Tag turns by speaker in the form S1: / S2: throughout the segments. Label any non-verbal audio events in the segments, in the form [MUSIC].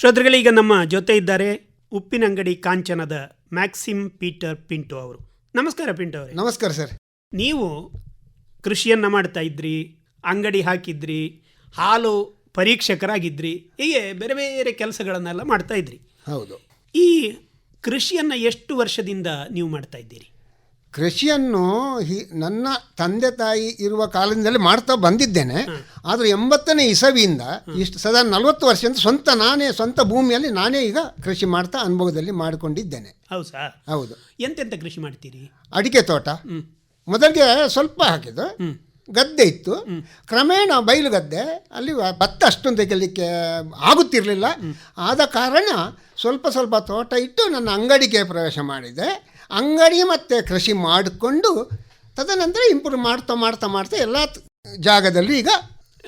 S1: ಶ್ರೋತೃಗಳೇ ಈಗ ನಮ್ಮ ಜೊತೆ ಇದ್ದಾರೆ ಉಪ್ಪಿನಂಗಡಿ ಕಾಂಚನದ ಮ್ಯಾಕ್ಸಿಮ್ ಪೀಟರ್ ಪಿಂಟು ಅವರು. ನಮಸ್ಕಾರ ಪಿಂಟು ಅವರು.
S2: ನಮಸ್ಕಾರ ಸರ್.
S1: ನೀವು ಕೃಷಿಯನ್ನು ಮಾಡ್ತಾ ಇದ್ರಿ ಅಂಗಡಿ ಹಾಕಿದ್ರಿ ಹಾಲು ಪರೀಕ್ಷಕರಾಗಿದ್ರಿ ಹೀಗೆ ಬೇರೆ ಬೇರೆ ಕೆಲಸಗಳನ್ನೆಲ್ಲ ಮಾಡ್ತಾ ಇದ್ರಿ.
S2: ಹೌದು.
S1: ಈ ಕೃಷಿಯನ್ನು ಎಷ್ಟು ವರ್ಷದಿಂದ ನೀವು ಮಾಡ್ತಾ ಇದ್ದೀರಿ?
S2: ಕೃಷಿಯನ್ನು ಹಿ- ನನ್ನ ತಂದೆ ತಾಯಿ ಇರುವ ಕಾಲದಿಂದಲೇ ಮಾಡ್ತಾ ಬಂದಿದ್ದೇನೆ. ಆದರೆ ಎಂಬತ್ತನೇ ಇಸವಿಯಿಂದ ಇಷ್ಟು ಸದಾ ನಲವತ್ತು ಅಂತ ಸ್ವಂತ ನಾನೇ ಸ್ವಂತ ಭೂಮಿಯಲ್ಲಿ ನಾನೇ ಈಗ ಕೃಷಿ ಮಾಡ್ತಾ ಅನುಭವದಲ್ಲಿ ಮಾಡಿಕೊಂಡಿದ್ದೇನೆ.
S1: ಹೌದು? ಸರ್
S2: ಹೌದು.
S1: ಎಂತೆಂತ ಕೃಷಿ ಮಾಡ್ತೀರಿ?
S2: ಅಡಿಕೆ ತೋಟ. ಮೊದಲಿಗೆ ಸ್ವಲ್ಪ ಹಾಕಿದ್ದು. ಗದ್ದೆ ಇತ್ತು. ಕ್ರಮೇಣ ಬಯಲು ಗದ್ದೆ ಅಲ್ಲಿ ಭತ್ತ ಅಷ್ಟೊಂದು ತೆಗೆಯಲಿಕ್ಕೆ ಆಗುತ್ತಿರಲಿಲ್ಲ. ಆದ ಕಾರಣ ಸ್ವಲ್ಪ ಸ್ವಲ್ಪ ತೋಟ ಇಟ್ಟು ನನ್ನ ಅಂಗಡಿಗೆ ಪ್ರವೇಶ ಮಾಡಿದೆ. ಅಂಗಡಿ ಮತ್ತು ಕೃಷಿ ಮಾಡಿಕೊಂಡು ತದನಂತರ ಇಂಪ್ರೂವ್ ಮಾಡ್ತಾ ಮಾಡ್ತಾ ಮಾಡ್ತಾ ಎಲ್ಲ ಜಾಗದಲ್ಲಿ ಈಗ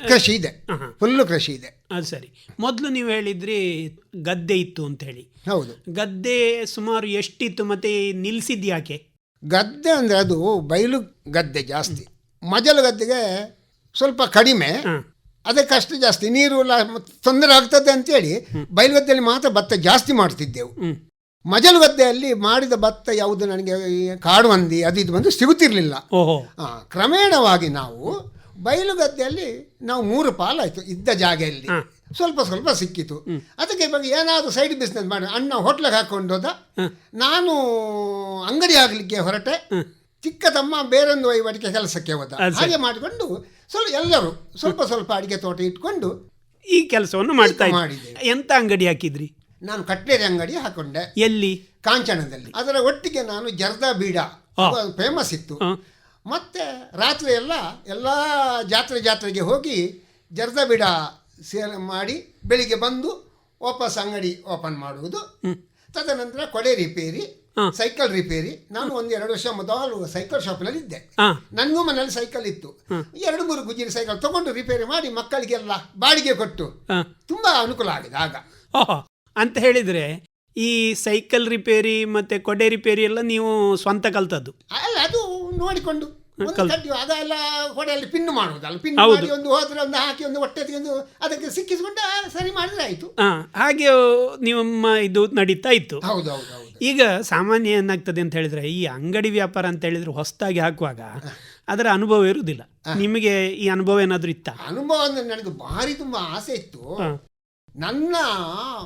S2: ಕೃಷಿ ಇದೆ. ಫುಲ್ಲು ಕೃಷಿ ಇದೆ.
S1: ಅದು ಸರಿ. ಮೊದಲು ನೀವು ಹೇಳಿದ್ರಿ ಗದ್ದೆ ಇತ್ತು ಅಂತ ಹೇಳಿ.
S2: ಹೌದು.
S1: ಗದ್ದೆ ಸುಮಾರು ಎಷ್ಟಿತ್ತು ಮತ್ತೆ ನಿಲ್ಸಿದ್ ಯಾಕೆ?
S2: ಗದ್ದೆ ಅಂದರೆ ಅದು ಬಯಲು ಗದ್ದೆ ಜಾಸ್ತಿ. ಮಜಲು ಗದ್ದೆಗೆ ಸ್ವಲ್ಪ ಕಡಿಮೆ.
S1: ಅದೇ
S2: ಅದಕ್ಕಷ್ಟು ಜಾಸ್ತಿ. ನೀರು ತೊಂದರೆ ಆಗ್ತದೆ ಅಂತೇಳಿ ಬಯಲು ಗದ್ದೆಯಲ್ಲಿ ಮಾತ್ರ ಭತ್ತ ಜಾಸ್ತಿ ಮಾಡ್ತಿದ್ದೆವು. ಮಜಲು ಗದ್ದೆಯಲ್ಲಿ ಮಾಡಿದ ಭತ್ತ ಯಾವುದು ನನಗೆ ಕಾಡು ಹಂದಿ ಅದು ಇದು ಬಂದು ಸಿಗುತ್ತಿರಲಿಲ್ಲ. ಕ್ರಮೇಣವಾಗಿ ನಾವು ಬಯಲು ಗದ್ದೆಯಲ್ಲಿ ನಾವು ಮೂರು ಪಾಲಾಯಿತು ಇದ್ದ ಜಾಗೆಯಲ್ಲಿ ಸ್ವಲ್ಪ ಸ್ವಲ್ಪ ಸಿಕ್ಕಿತು. ಅದಕ್ಕೆ ಇವಾಗ ಏನಾದರೂ ಸೈಡ್ ಬಿಸ್ನೆಸ್ ಮಾಡಿ. ಅಣ್ಣ ಹೋಟ್ಲಿಗೆ ಹಾಕೊಂಡು ಹೋದ. ನಾನು ಅಂಗಡಿ ಆಗಲಿಕ್ಕೆ ಹೊರಟೆ. ಚಿಕ್ಕ ತಮ್ಮ ಬೇರೊಂದು ವಹಿವಾಟಿಕೆ ಕೆಲಸಕ್ಕೆ ಹೋದ. ಹಾಗೆ ಮಾಡಿಕೊಂಡು ಸ್ವಲ್ಪ ಎಲ್ಲರೂ ಸ್ವಲ್ಪ ಸ್ವಲ್ಪ ಅಡಿಕೆ ತೋಟ ಇಟ್ಕೊಂಡು
S1: ಈ ಕೆಲಸವನ್ನು ಮಾಡ್ತಾ
S2: ಮಾಡಿದೆ.
S1: ಎಂತ ಅಂಗಡಿ ಹಾಕಿದ್ರಿ?
S2: ನಾನು ಕಟ್ಲೇರಿ ಅಂಗಡಿ ಹಾಕೊಂಡೆ.
S1: ಎಲ್ಲಿ?
S2: ಕಾಂಚನದಲ್ಲಿ. ಅದರ ಒಟ್ಟಿಗೆ ನಾನು ಜರ್ದಾ ಬೀಡ ಫೇಮಸ್ ಇತ್ತು. ಮತ್ತೆ ರಾತ್ರಿ ಎಲ್ಲ ಎಲ್ಲ ಜಾತ್ರೆ ಜಾತ್ರೆಗೆ ಹೋಗಿ ಜರ್ದಾ ಬೀಡ ಸೇಲ್ ಮಾಡಿ ಬೆಳಿಗ್ಗೆ ಬಂದು ವಾಪಸ್ ಅಂಗಡಿ ಓಪನ್ ಮಾಡುವುದು. ತದನಂತರ ಕೊಡೆ ರಿಪೇರಿ ಸೈಕಲ್ ರಿಪೇರಿ. ನಾನು ಒಂದು ಎರಡು ವರ್ಷ ಮೊದಲು ಸೈಕಲ್ ಶಾಪ್ನಲ್ಲಿ ಇದ್ದೆ. ನನಗೂ ಮನೇಲಿ ಸೈಕಲ್ ಇತ್ತು. ಎರಡು ಮೂರು ಗುಜಿರಿ ಸೈಕಲ್ ತಗೊಂಡು ರಿಪೇರಿ ಮಾಡಿ ಮಕ್ಕಳಿಗೆಲ್ಲ ಬಾಡಿಗೆ ಕೊಟ್ಟು ತುಂಬಾ ಅನುಕೂಲ ಆಗಿದೆ ಆಗ.
S1: ಅಂತ ಹೇಳಿದ್ರೆ ಈ ಸೈಕಲ್ ರಿಪೇರಿ ಮತ್ತೆ ಕೊಡೆ ರಿಪೇರಿ ಎಲ್ಲ ನೀವು ಸ್ವಂತ ಕಲ್ತದ್ದು.
S2: ಅಲ್ಲ ಅದು ನೋಡಿಕೊಂಡು. ಒಂದು
S1: ಕಲ್-
S2: ಕಡ್ಡಿ ಆಗ ಎಲ್ಲ ಪಿನ್ ಮಾಡುವುದಲ್ಲ ಪಿನ್
S1: ಹೌದು.
S2: ಮಾಡಿ ಒಂದು ಹೋದ್ರೆ ಒಂದು ಹಾಕಿ ಒಂದು ಹೊಟ್ಟೆ ಒಂದು ಅದಕ್ಕೆ ಸಿಕ್ಕಿಸ್ಕೊಂಡು ಆ, ಸರಿ ಮಾಡಿದ್ರೆ ಆಯ್ತು.
S1: ಹಾ ಹಾಗೆ ನಿಮ್ಮ ಇದು ನಡೀತಾ ಇತ್ತು.
S2: ಹೌದು ಹೌದು ಹೌದು.
S1: ಈಗ ಸಾಮಾನ್ಯ ಏನಾಗ್ತದೆ ಅಂತ ಹೇಳಿದ್ರೆ ಈ ಅಂಗಡಿ ವ್ಯಾಪಾರ ಅಂತ ಹೇಳಿದ್ರೆ ಹೊಸದಾಗಿ ಹಾಕುವಾಗ ಅದರ ಅನುಭವ ಇರುವುದಿಲ್ಲ. ನಿಮಗೆ ಈ ಅನುಭವ ಏನಾದರೂ ಇತ್ತಾ?
S2: ಅನುಭವ ಅಂದ್ರೆ ನನಗೆ ಭಾರಿ ತುಂಬಾ ಆಸೆ ಇತ್ತು. ನನ್ನ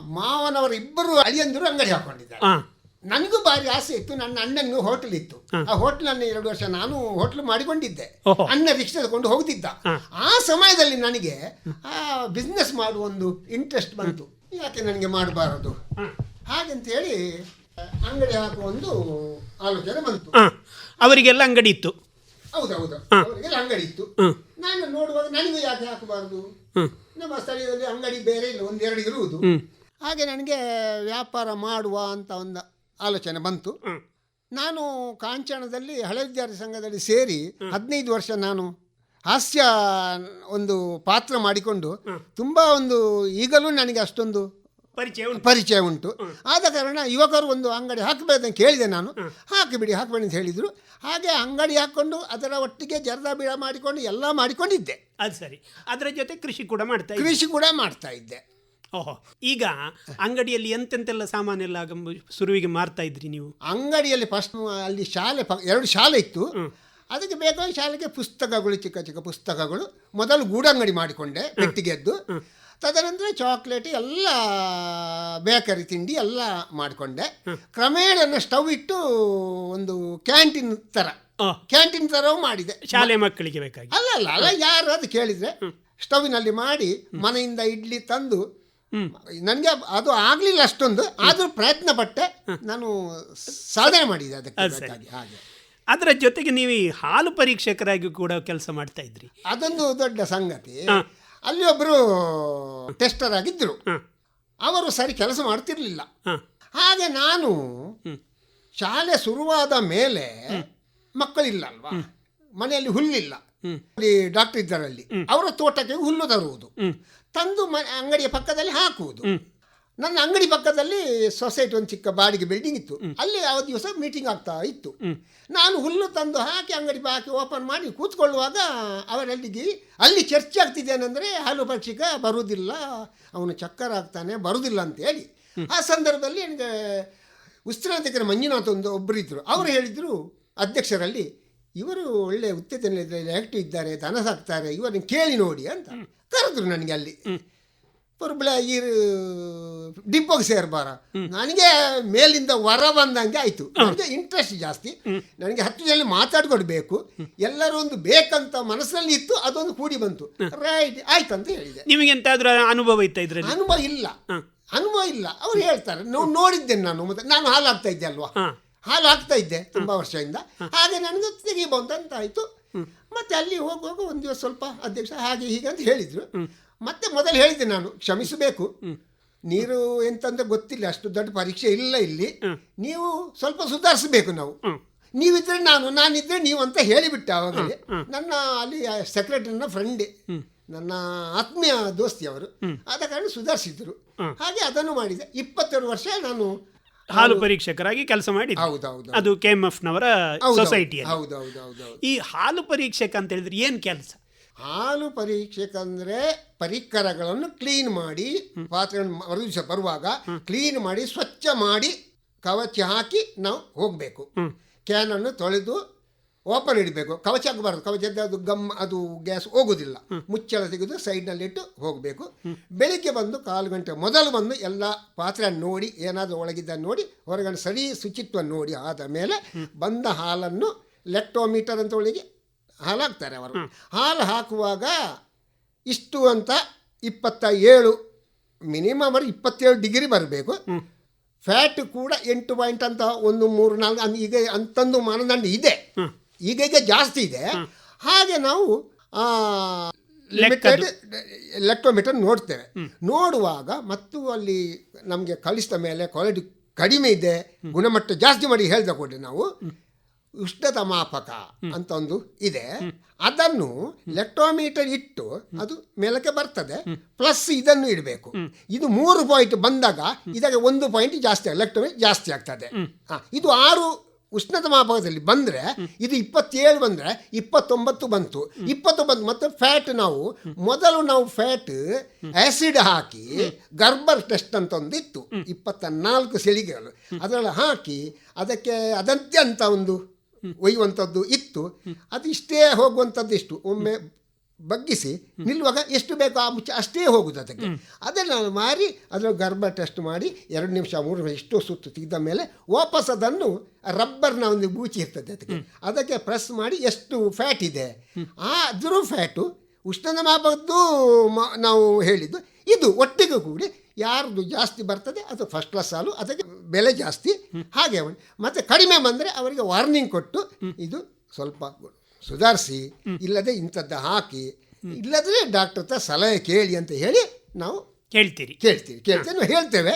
S2: ಮಾವನವರ ಇಬ್ಬರು ಅಳಿಯಂದಿರು ಅಂಗಡಿ ಹಾಕೊಂಡಿದ್ದಾರೆ. ನನಗೂ ಭಾರಿ ಆಸೆ ಇತ್ತು ನನ್ನ ಅಣ್ಣನಿಗೂ ಹೋಟೆಲ್ ಇತ್ತು. ಆ. ಹೋಟೆಲನ್ನು ಎರಡು ವರ್ಷ ನಾನು ಹೋಟೆಲ್ ಮಾಡಿಕೊಂಡಿದ್ದೆ. ಅಣ್ಣ ರಿಕ್ಷಾ ತಗೊಂಡು ಹೋಗ್ತಿದ್ದ ಆ. ಸಮಯದಲ್ಲಿ ನನಗೆ ಆ ಬಿಸ್ನೆಸ್ ಮಾಡುವ ಒಂದು ಇಂಟ್ರೆಸ್ಟ್ ಬಂತು. ಯಾಕೆ ನನಗೆ ಮಾಡಬಾರದು?
S1: ಹಾಗೆ
S2: ಹಾಗಂತ ಹೇಳಿ ಅಂಗಡಿ ಹಾಕುವ ಒಂದು ಆಲೋಚನೆ ಬಂತು.
S1: ಅವರಿಗೆಲ್ಲ ಅಂಗಡಿ ಇತ್ತು.
S2: ಹೌದೌದು.
S1: ಅವರಿಗೆಲ್ಲ
S2: ಅವರಿಗೆ ಅಂಗಡಿ ಇತ್ತು. ನಾನು ನೋಡುವಾಗ ನನಗೂ ಯಾಕೆ ಹಾಕಬಾರದು? ನಮ್ಮ ಸ್ಥಳೀಯದಲ್ಲಿ ಅಂಗಡಿ ಬೇರೆ ಇಲ್ಲ ಒಂದೆರಡು ಇರುವುದು. ಹಾಗೆ ನನಗೆ ವ್ಯಾಪಾರ ಮಾಡುವ ಅಂತ ಒಂದು ಆಲೋಚನೆ ಬಂತು. ನಾನು ಕಾಂಚನದಲ್ಲಿ ಹಳೆ ವಿದ್ಯಾರ್ಥಿ ಸಂಘದಲ್ಲಿ ಸೇರಿ ಹದಿನೈದು ವರ್ಷ ನಾನು ಹಾಸ್ಯ ಒಂದು ಪಾತ್ರ ಮಾಡಿಕೊಂಡು ತುಂಬ ಒಂದು ಈಗಲೂ ನನಗೆ ಅಷ್ಟೊಂದು
S1: ಪರಿಚಯ ಉಂಟು.
S2: ಪರಿಚಯ ಉಂಟು. ಆದ ಕಾರಣ ಯುವಕರು ಒಂದು ಅಂಗಡಿ ಹಾಕಬೇಕಂತ ಕೇಳಿದೆ ನಾನು. ಹಾಕಿಬಿಡಿ ಹಾಕಬೇಡಿ ಅಂತ ಹೇಳಿದರು. ಹಾಗೆ ಅಂಗಡಿ ಹಾಕ್ಕೊಂಡು ಅದರ ಒಟ್ಟಿಗೆ ಜರದ ಬೀಳ ಮಾಡಿಕೊಂಡು ಎಲ್ಲ ಮಾಡಿಕೊಂಡಿದ್ದೆ.
S1: ಅದು ಸರಿ. ಅದರ ಜೊತೆ ಕೃಷಿ ಕೂಡ ಮಾಡ್ತಾ ಇದ್ದೆ.
S2: ಕೃಷಿ ಕೂಡ ಮಾಡ್ತಾ ಇದ್ದೆ.
S1: ಓಹೋ. ಈಗ ಅಂಗಡಿಯಲ್ಲಿ ಎಂತೆಂತೆಲ್ಲ ಸಾಮಾನೆಲ್ಲ ಗಂಬು- ಶುರುವಿಗೆ ಮಾರ್ತಾ ಇದ್ರಿ ನೀವು?
S2: ಅಂಗಡಿಯಲ್ಲಿ ಫಸ್ಟ್ ಅಲ್ಲಿ ಶಾಲೆ ಪ ಎರಡು ಶಾಲೆ ಇತ್ತು. ಅದಕ್ಕೆ ಬೇಕಾದ ಶಾಲೆಗೆ ಪುಸ್ತಕಗಳು ಚಿಕ್ಕ ಚಿಕ್ಕ ಪುಸ್ತಕಗಳು. ಮೊದಲು ಗೂಡಂಗಡಿ ಮಾಡಿಕೊಂಡೆ ಪೆಟ್ಟಿಗೆದ್ದು. ತದನಂತರ ಚಾಕ್ಲೇಟ್ ಎಲ್ಲ ಬೇಕರಿ ತಿಂಡಿ ಎಲ್ಲ ಮಾಡಿಕೊಂಡೆ. ಕ್ರಮೇಣ ಸ್ಟವ್ ಇಟ್ಟು ಒಂದು ಕ್ಯಾಂಟೀನ್ ಥರ. ಕ್ಯಾಂಟೀನ್ ಥರವೂ ಮಾಡಿದೆ.
S1: ಶಾಲೆ ಮಕ್ಕಳಿಗೆ ಬೇಕಾಗಿ.
S2: ಅಲ್ಲ ಅಲ್ಲ ಅಲ್ಲ ಯಾರು ಅದು ಕೇಳಿದರೆ ಸ್ಟವ್ವಿನಲ್ಲಿ ಮಾಡಿ ಮನೆಯಿಂದ ಇಡ್ಲಿ ತಂದು. ನನಗೆ ಅದು ಆಗಲಿಲ್ಲ ಅಷ್ಟೊಂದು ಆದರೂ ಪ್ರಯತ್ನ ಪಟ್ಟೆ ನಾನು ಸಾಧನೆ ಮಾಡಿದೆ ಅದಕ್ಕೆ
S1: ಅದು
S2: ಹಾಗೆ.
S1: ಅದರ ಜೊತೆಗೆ ನೀವು ಈ ಹಾಲು ಪರೀಕ್ಷಕರಾಗಿ ಕೂಡ ಕೆಲಸ ಮಾಡ್ತಾ ಇದ್ರಿ.
S2: ಅದೊಂದು ದೊಡ್ಡ ಸಂಗತಿ. ಅಲ್ಲಿ ಒಬ್ಬರು ಟೆಸ್ಟರ್ ಆಗಿದ್ದರು ಅವರು ಸರಿ ಕೆಲಸ ಮಾಡ್ತಿರ್ಲಿಲ್ಲ. ಹಾಗೆ ನಾನು ಶಾಲೆ ಶುರುವಾದ ಮೇಲೆ ಮಕ್ಕಳಿಲ್ಲ ಅಲ್ವಾ ಮನೆಯಲ್ಲಿ ಹುಲ್ಲಿಲ್ಲ. ಅಲ್ಲಿ ಡಾಕ್ಟರ್ ಇದ್ದಾರಲ್ಲಿ. ಅವರ ತೋಟಕ್ಕೆ ಹುಲ್ಲು ತರುವುದು. ತಂದು ಮ ಅಂಗಡಿಯ ಪಕ್ಕದಲ್ಲಿ ಹಾಕುವುದು. ನನ್ನ ಅಂಗಡಿ ಪಕ್ಕದಲ್ಲಿ ಸೊಸೈಟಿ ಒಂದು ಚಿಕ್ಕ ಬಾಡಿಗೆ ಬಿಲ್ಡಿಂಗ್ ಇತ್ತು. ಅಲ್ಲಿ ಯಾವ ದಿವಸ ಮೀಟಿಂಗ್ ಆಗ್ತಾ ಇತ್ತು. ನಾನು ಹುಲ್ಲು ತಂದು ಹಾಕಿ ಅಂಗಡಿ ಹಾಕಿ ಓಪನ್ ಮಾಡಿ ಕೂತ್ಕೊಳ್ಳುವಾಗ ಅವರಲ್ಲಿಗೆ ಅಲ್ಲಿ ಚರ್ಚೆ ಆಗ್ತಿದ್ದೇನೆಂದರೆ ಹಾಲು ಪಕ್ಷಿಕ ಬರುವುದಿಲ್ಲ. ಅವನು ಚಕ್ಕರ ಆಗ್ತಾನೆ ಬರುವುದಿಲ್ಲ ಅಂತ ಹೇಳಿ. ಆ ಸಂದರ್ಭದಲ್ಲಿ ನನಗೆ ಉಸ್ತ್ರಾಧಿಕಾರಿ ಮಂಜುನಾಥ್ ಒಂದು ಒಬ್ಬರು ಇದ್ದರು ಅವರು ಹೇಳಿದರು ಅಧ್ಯಕ್ಷರಲ್ಲಿ ಇವರು ಒಳ್ಳೆ ಉತ್ತೇಜನದಲ್ಲಿ ಆ್ಯಕ್ಟಿವ್ ಇದ್ದಾರೆ ದನ ಸಾಕ್ತಾರೆ ಇವರನ್ನು ಕೇಳಿ ನೋಡಿ ಅಂತ. ಕರೆದ್ರು ನನಗೆ ಅಲ್ಲಿ. ಪುರ್ಬಳ ಈ ಡಿಪ್ಪೋಗೆ ಸೇರ್ಬಾರ. ನನಗೆ ಮೇಲಿಂದ ವರ ಬಂದಂಗೆ ಆಯಿತು. ನನಗೆ ಇಂಟ್ರೆಸ್ಟ್ ಜಾಸ್ತಿ. ನನಗೆ ಹತ್ತು ಜನ ಮಾತಾಡ್ಕೊಡ್ಬೇಕು ಎಲ್ಲರೂ ಒಂದು ಬೇಕಂತ ಮನಸ್ಸಲ್ಲಿ ಇತ್ತು ಅದೊಂದು ಕೂಡಿ ಬಂತು. ರೈಟ್ ಆಯ್ತು ಅಂತ ಹೇಳಿದೆ.
S1: ನಿಮಗೆ ಎಂತಾದ್ರೂ ಅನುಭವ ಇತ್ತ ಇದ್ರಲ್ಲಿ?
S2: ಅನುಭವ ಇಲ್ಲ. ಅನುಭವ ಇಲ್ಲ. ಅವ್ರು ಹೇಳ್ತಾರೆ ನಾವು ನೋಡಿದ್ದೇನೆ ನಾನು ಮತ್ತೆ ನಾನು ಹಾಲು ಹಾಕ್ತಾ ಇದ್ದೆ ಅಲ್ವಾ. ಹಾಲು ಹಾಕ್ತಾ ಇದ್ದೆ ತುಂಬಾ ವರ್ಷದಿಂದ. ಹಾಗೆ ನನಗೆ ತೆಗಿಬಹುದು ಅಂತ ಆಯ್ತು. ಮತ್ತೆ ಅಲ್ಲಿ ಹೋಗುವಾಗ ಒಂದು ದಿವಸ ಸ್ವಲ್ಪ ಅಧ್ಯಕ್ಷ ಹಾಗೆ ಹೀಗೆ ಅಂತ ಹೇಳಿದ್ರು. ಮತ್ತೆ ಮೊದಲು ಹೇಳಿದೆ ನಾನು ಕ್ಷಮಿಸಬೇಕು. ನೀರು ಎಂತಂದ್ರೆ ಗೊತ್ತಿಲ್ಲ ಅಷ್ಟು ದೊಡ್ಡ ಪರೀಕ್ಷೆ ಇಲ್ಲ ಇಲ್ಲಿ. ನೀವು ಸ್ವಲ್ಪ ಸುಧಾರಿಸಬೇಕು ನಾವು. ನೀವಿದ್ರೆ ನಾನು ನಾನಿದ್ರೆ ನೀವು ಅಂತ ಹೇಳಿಬಿಟ್ಟೆ ಆವಾಗಲೇ. ನನ್ನ ಅಲ್ಲಿ ಸೆಕ್ರೆಟರಿನ ಫ್ರೆಂಡ್ ನನ್ನ ಆತ್ಮೀಯ ದೋಸ್ತಿ ಅವರು. ಆದ ಕಾರಣ ಸುಧಾರಿಸಿದ್ರು. ಹಾಗೆ ಅದನ್ನು ಮಾಡಿದೆ. ಇಪ್ಪತ್ತೆರಡು ವರ್ಷ ನಾನು
S1: ಹಾಲು ಪರೀಕ್ಷಕರಾಗಿ ಕೆಲಸ ಮಾಡಿ
S2: ಹೌದೌದು.
S1: ಅದು ಕೆ ಎಂ ಎಫ್ ನವರ ಹೌದು
S2: ಹೌದೌದೌದು.
S1: ಈ ಹಾಲು ಪರೀಕ್ಷಕ ಅಂತ ಹೇಳಿದ್ರೆ ಏನ್ ಕೆಲಸ?
S2: ಹಾಲು ಪರೀಕ್ಷಕಂದ್ರೆ ಪರಿಕರಗಳನ್ನು ಕ್ಲೀನ್ ಮಾಡಿ ಪಾತ್ರೆ ಮರುದಿವಸ ಬರುವಾಗ ಕ್ಲೀನ್ ಮಾಡಿ ಸ್ವಚ್ಛ ಮಾಡಿ ಕವಚ ಹಾಕಿ ನಾವು ಹೋಗಬೇಕು. ಕ್ಯಾನನ್ನು ತೊಳೆದು ಓಪನ್ ಇಡಬೇಕು. ಕವಚ ಆಗಬಾರ್ದು ಕವಚದ ಅದು ಗಮ್ ಅದು ಗ್ಯಾಸ್ ಹೋಗುದಿಲ್ಲ. ಮುಚ್ಚಳ ತೆಗೆದು ಸೈಡ್ನಲ್ಲಿಟ್ಟು ಹೋಗಬೇಕು. ಬೆಳಿಗ್ಗೆ ಬಂದು ಕಾಲು ಗಂಟೆ ಮೊದಲು ಬಂದು ಎಲ್ಲ ಪಾತ್ರೆ ನೋಡಿ ಏನಾದರೂ ಒಳಗಿದ್ದ ನೋಡಿ ಹೊರಗಡೆ ಸರಿ ಶುಚಿತ್ವ ನೋಡಿ ಆದ ಮೇಲೆ ಬಂದ ಹಾಲನ್ನು ಲೆಕ್ಟೋಮೀಟರ್ ಅಂತ ಒಳಗೆ ಹಾಲು ಹಾಕ್ತಾರೆ ಅವರು ಹಾಲು ಹಾಕುವಾಗ ಇಷ್ಟು ಅಂತ ಇಪ್ಪತ್ತ ಏಳು ಮಿನಿಮಮ್ ಅವರು ಇಪ್ಪತ್ತೇಳು ಡಿಗ್ರಿ ಬರಬೇಕು. ಫ್ಯಾಟ್ ಕೂಡ ಎಂಟು ಪಾಯಿಂಟ್ ಅಂತ ಒಂದು ಮೂರು ನಾಲ್ಕು ಈಗ ಅಂತಂದು ಮಾನದಂಡ ಇದೆ. ಈಗ ಈಗ ಜಾಸ್ತಿ ಇದೆ. ಹಾಗೆ ನಾವು ಲಿಮಿಟೆಡ್ ಎಲೆಕ್ಟ್ರೋಮೀಟರ್ ನೋಡ್ತೇವೆ. ನೋಡುವಾಗ ಮತ್ತು ಅಲ್ಲಿ ನಮಗೆ ಕಳಿಸಿದ ಮೇಲೆ ಕ್ವಾಲಿಟಿ ಕಡಿಮೆ ಇದೆ ಗುಣಮಟ್ಟ ಜಾಸ್ತಿ ಮಾಡಿ ಹೇಳ್ದ ಕೊಡಿ ನಾವು. ಉಷ್ಣತ ಮಾಪಕ ಅಂತ ಒಂದು ಇದೆ. ಅದನ್ನು ಎಲೆಕ್ಟ್ರೋಮೀಟರ್ ಇಟ್ಟು ಅದು ಮೇಲಕ್ಕೆ ಬರ್ತದೆ. ಪ್ಲಸ್ ಇದನ್ನು ಇಡಬೇಕು. ಇದು ಮೂರು ಪಾಯಿಂಟ್ ಬಂದಾಗ ಇದಕ್ಕೆ ಒಂದು ಪಾಯಿಂಟ್ ಜಾಸ್ತಿ ಎಲೆಕ್ಟ್ರೋಮೀಟರ್ ಜಾಸ್ತಿ ಆಗ್ತದೆ. ಇದು ಆರು ಉಷ್ಣತ ಮಾಪಕದಲ್ಲಿ ಬಂದರೆ ಇದು ಇಪ್ಪತ್ತೇಳು ಬಂದರೆ ಇಪ್ಪತ್ತೊಂಬತ್ತು ಬಂತು. ಇಪ್ಪತ್ತೊಂಬತ್ತು ಮತ್ತು ಫ್ಯಾಟ್ ನಾವು ಮೊದಲು ನಾವು ಫ್ಯಾಟ್ ಆಸಿಡ್ ಹಾಕಿ ಗರ್ಬರ್ ಟೆಸ್ಟ್ ಅಂತ ಒಂದಿತ್ತು ಇಪ್ಪತ್ತ ನಾಲ್ಕು ಸೆಳಿಗೆಗಳು. ಅದರಲ್ಲಿ ಹಾಕಿ ಅದಕ್ಕೆ ಅದಂತೆ ಅಂತ ಒಂದು ಒಯ್ಯುವಂಥದ್ದು ಇತ್ತು. ಅದು ಇಷ್ಟೇ ಹೋಗುವಂಥದ್ದು ಇಷ್ಟು ಒಮ್ಮೆ ಬಗ್ಗಿಸಿ ನಿಲ್ಲುವಾಗ ಎಷ್ಟು ಬೇಕೋ ಆ ಮುಚ್ಚ ಅಷ್ಟೇ ಹೋಗುದು ಅದಕ್ಕೆ. ಅದನ್ನು ನಾನು ಮಾರಿ ಅದರ ಗರ್ಭ ಟೆಸ್ಟ್ ಮಾಡಿ, ಎರಡು ನಿಮಿಷ, ಮೂರು ನಿಮಿಷ ಇಷ್ಟು ಸುತ್ತು ತೆಗೆದ ಮೇಲೆ ವಾಪಸ್ ಅದನ್ನು ರಬ್ಬರ್ನ ಒಂದು ಗೂಚಿ ಇರ್ತದೆ ಅದಕ್ಕೆ. ಅದಕ್ಕೆ ಪ್ರೆಸ್ ಮಾಡಿ ಎಷ್ಟು ಫ್ಯಾಟ್ ಇದೆ. ಆ ಅದ್ರ ಫ್ಯಾಟು ಉಷ್ಣದ ಮಾಪದ್ದು ನಾವು ಹೇಳಿದ್ದು ಇದು ಒಟ್ಟಿಗೆ ಕೂಡಿ ಯಾರ್ದು ಜಾಸ್ತಿ ಬರ್ತದೆ ಅದು ಫಸ್ಟ್ ಕ್ಲಾಸ್ ಸಾಲು ಅದಕ್ಕೆ ಬೆಲೆ ಜಾಸ್ತಿ. ಹಾಗೆ. ಮತ್ತೆ ಕಡಿಮೆ ಬಂದರೆ ಅವರಿಗೆ ವಾರ್ನಿಂಗ್ ಕೊಟ್ಟು ಇದು ಸ್ವಲ್ಪ ಸುಧಾರಿಸಿ ಇಲ್ಲದೆ ಇಂಥದ್ದು ಹಾಕಿ ಇಲ್ಲದ್ರೆ ಡಾಕ್ಟರ್ ಹತ್ರ ಸಲಹೆ ಕೇಳಿ ಅಂತ ಹೇಳಿ ನಾವು
S1: ಕೇಳ್ತೀರಿ.
S2: ಕೇಳ್ತೀರಿ ಕೇಳ್ತೇವೆ ನಾವು ಹೇಳ್ತೇವೆ.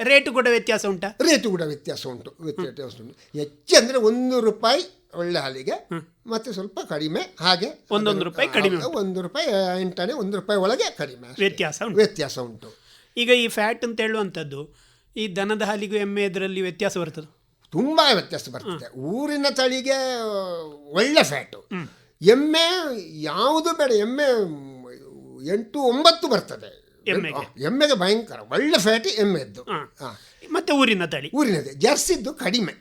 S1: ರೇಟು ಕೂಡ ವ್ಯತ್ಯಾಸ ಉಂಟಾ?
S2: ರೇಟು ಕೂಡ ವ್ಯತ್ಯಾಸ ಉಂಟು. ವ್ಯತ್ಯಾಸ ಉಂಟು. ಹೆಚ್ಚು ಅಂದರೆ ಒಂದು ರೂಪಾಯಿ ಒಳ್ಳೆ ಹಾಲಿಗೆ ಮತ್ತೆ ಸ್ವಲ್ಪ ಕಡಿಮೆ ಹಾಗೆ
S1: ಒಂದೊಂದು ರೂಪಾಯಿ ಕಡಿಮೆ
S2: ಒಂದು ರೂಪಾಯಿ ಎಂಟನೇ ಒಂದು ರೂಪಾಯಿ ಒಳಗೆ ಕಡಿಮೆ
S1: ವ್ಯತ್ಯಾಸ ಉಂಟು.
S2: ವ್ಯತ್ಯಾಸ ಉಂಟು.
S1: ಈಗ ಈ ಫ್ಯಾಟ್ ಅಂತ ಹೇಳುವಂಥದ್ದು ಈ ದನದ ಹಾಲಿಗೂ ಎಮ್ಮೆ ಇದರಲ್ಲಿ ವ್ಯತ್ಯಾಸ ಬರ್ತದೆ?
S2: ತುಂಬ ವ್ಯತ್ಯಾಸ ಬರ್ತದೆ. ಊರಿನ ತಳಿಗೆ ಒಳ್ಳೆ ಫ್ಯಾಟು ಎಮ್ಮೆ ಯಾವುದು ಬೇಡ ಎಮ್ಮೆ ಎಂಟು ಒಂಬತ್ತು ಬರ್ತದೆ.
S1: ಎಮ್ಮೆಗೆ.
S2: ಭಯಂಕರ ಒಳ್ಳೆ ಫ್ಯಾಟ್ ಎಮ್ಮೆದ್ದು.
S1: ಮತ್ತೆ ಊರಿನ ತಳಿ.
S2: ಊರಿನದೆ ಜರ್ಸಿದ್ದು ಕಡಿಮೆ.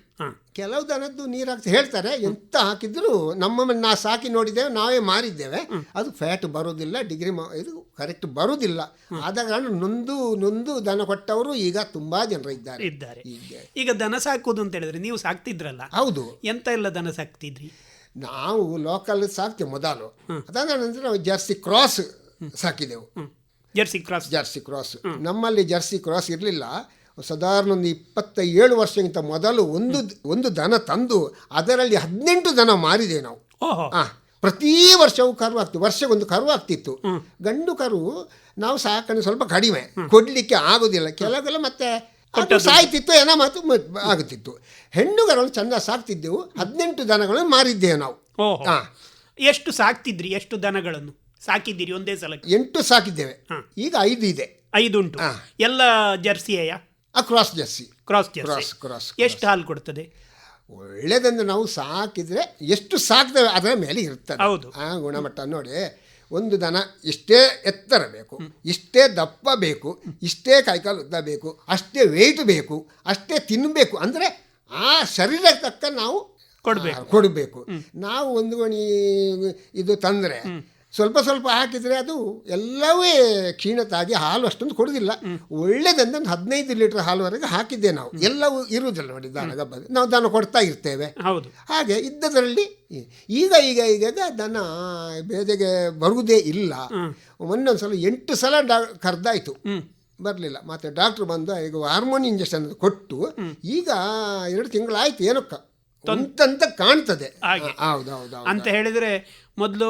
S2: ಕೆಲವು ದನದ್ದು ನೀರು ಹಾಕ್ತಾ ಹೇಳ್ತಾರೆ ಎಂತ ಹಾಕಿದ್ರು ನಮ್ಮ ನಾ ಸಾಕಿ ನೋಡಿದ್ದೇವೆ ನಾವೇ ಮಾರಿದ್ದೇವೆ. ಅದು ಫ್ಯಾಟ್ ಬರೋದಿಲ್ಲ ಡಿಗ್ರಿ ಇದು ಕರೆಕ್ಟ್ ಬರುವುದಿಲ್ಲ ಆದ ಕಾರಣ ನೊಂದು ನೊಂದು ದನ ಕೊಟ್ಟವರು ಈಗ ತುಂಬಾ ಜನರು ಇದ್ದಾರೆ.
S1: ಇದ್ದಾರೆ.
S2: ಈಗ
S1: ಈಗ ದನ ಸಾಕುವುದು ಅಂತ ಹೇಳಿದ್ರೆ ನೀವು ಸಾಕ್ತಿದ್ರಲ್ಲ?
S2: ಹೌದು.
S1: ಎಂತ ಎಲ್ಲ ದನ ಸಾಕ್ತಿದ್ರಿ?
S2: ನಾವು ಲೋಕಲ್ ಸಾಕ್ತೇವೆ ಮೊದಲು. ಅದಾದ ನಂತರ ನಾವು ಜರ್ಸಿ ಕ್ರಾಸ್ ಸಾಕಿದೆವು.
S1: ಜರ್ಸಿ ಕ್ರಾಸ್
S2: ಜರ್ಸಿ ಕ್ರಾಸ್ ನಮ್ಮಲ್ಲಿ ಜರ್ಸಿ ಕ್ರಾಸ್ ಇರಲಿಲ್ಲ. ಸಾಧಾರಣ ಒಂದು ಇಪ್ಪತ್ತ ಏಳು ವರ್ಷಕ್ಕಿಂತ ಮೊದಲು ಒಂದು ಒಂದು ದನ ತಂದು ಅದರಲ್ಲಿ ಹದಿನೆಂಟು ದನ ಮಾರಿದೆ ನಾವು. ಆ. ಪ್ರತಿ ವರ್ಷವೂ ಕರು ಆಗ್ತಿತ್ತು ವರ್ಷಕ್ಕೊಂದು ಕರು ಆಗ್ತಿತ್ತು. ಗಂಡು ಕರು ನಾವು ಸಾಕಣೆ ಸ್ವಲ್ಪ ಕಡಿಮೆ. ಕೊಡಲಿಕ್ಕೆ ಆಗೋದಿಲ್ಲ. ಕೆಲವೆಲ್ಲ ಮತ್ತೆ ಅದು ಸಾಯ್ತಿತ್ತು ಏನೋ ಮಾತು ಆಗುತ್ತಿತ್ತು. ಹೆಣ್ಣುಗಳನ್ನು ಚಂದ ಸಾಕ್ತಿದ್ದೆವು. ಹದಿನೆಂಟು ದನಗಳನ್ನು ಮಾರಿದ್ದೇವೆ ನಾವು. ಹಾ.
S1: ಎಷ್ಟು ಸಾಕ್ತಿದ್ರಿ? ಎಷ್ಟು ದನಗಳನ್ನು? ಸಾಕಿದ್ದೀರಿ ಒಂದೇ ಸಲಕ್ಕೆ?
S2: ಎಂಟು ಸಾಕಿದ್ದೇವೆ. ಈಗ ಐದು ಇದೆ.
S1: ಐದು
S2: ಉಂಟು.
S1: ಎಲ್ಲ ಜರ್ಸಿಯ
S2: ಆ cross Jersey
S1: cross
S2: cross
S1: Jersey
S2: cross
S1: ಎಷ್ಟು ಹಾಲು ಕೊಡ್ತದೆ?
S2: ಒಳ್ಳೆದಂದ್ರೆ ನಾವು ಸಾಕಿದರೆ ಎಷ್ಟು ಸಾಕ್ತೇವೆ ಅದರ ಮೇಲೆ ಇರ್ತದೆ.
S1: ಹೌದು.
S2: ಆ ಗುಣಮಟ್ಟ ನೋಡಿ ಒಂದು ದನ ಇಷ್ಟೇ ಎತ್ತರ ಬೇಕು ಇಷ್ಟೇ ದಪ್ಪ ಬೇಕು ಇಷ್ಟೇ ಕೈಕಾಲು ಉದ್ದ ಬೇಕು ಅಷ್ಟೇ ವೆಯ್ಟ್ ಬೇಕು ಅಷ್ಟೇ ತಿನ್ನಬೇಕು ಅಂದರೆ ಆ ಶರೀರಕ್ಕೆ ತಕ್ಕ ನಾವು
S1: ಕೊಡಬೇಕು.
S2: ಕೊಡಬೇಕು. ನಾವು ಒಂದು ಗಣಿ ಇದು ತಂದರೆ ಸ್ವಲ್ಪ ಸ್ವಲ್ಪ ಹಾಕಿದರೆ ಅದು ಎಲ್ಲವೇ ಕ್ಷೀಣತಾಗಿ ಹಾಲು ಅಷ್ಟೊಂದು ಕೊಡೋದಿಲ್ಲ. ಒಳ್ಳೆಯದಂದ್ರೆ ಒಂದು ಹದಿನೈದು ಲೀಟರ್ ಹಾಲುವರೆಗೆ ಹಾಕಿದ್ದೆ ನಾವು. ಎಲ್ಲವೂ ಇರುವುದಿಲ್ಲ ನೋಡಿ ದನ ನಾವು ದನ ಕೊಡ್ತಾ ಇರ್ತೇವೆ.
S1: ಹೌದು.
S2: ಹಾಗೆ ಇದ್ದದರಲ್ಲಿ ಈಗ ಈಗ ಈಗ ದನ ಬೇದೆಗೆ ಬರುವುದೇ ಇಲ್ಲ. ಒಂದೊಂದು ಸಲ ಎಂಟು ಸಲ ಡಾ ಕರೆದಾಯಿತು. ಬರಲಿಲ್ಲ. ಮತ್ತು ಡಾಕ್ಟ್ರು ಬಂದು ಈಗ ಹಾರ್ಮೋನ್ ಇಂಜೆಕ್ಷನ್ ಕೊಟ್ಟು ಈಗ ಎರಡು ತಿಂಗಳಾಯ್ತು ಏನಕ್ಕ. ಅಂತಂತ ಕಾಣ್ತದೆ.
S1: ಹಾಗೆ. ಅಂತ ಹೇಳಿದ್ರೆ ಮೊದಲು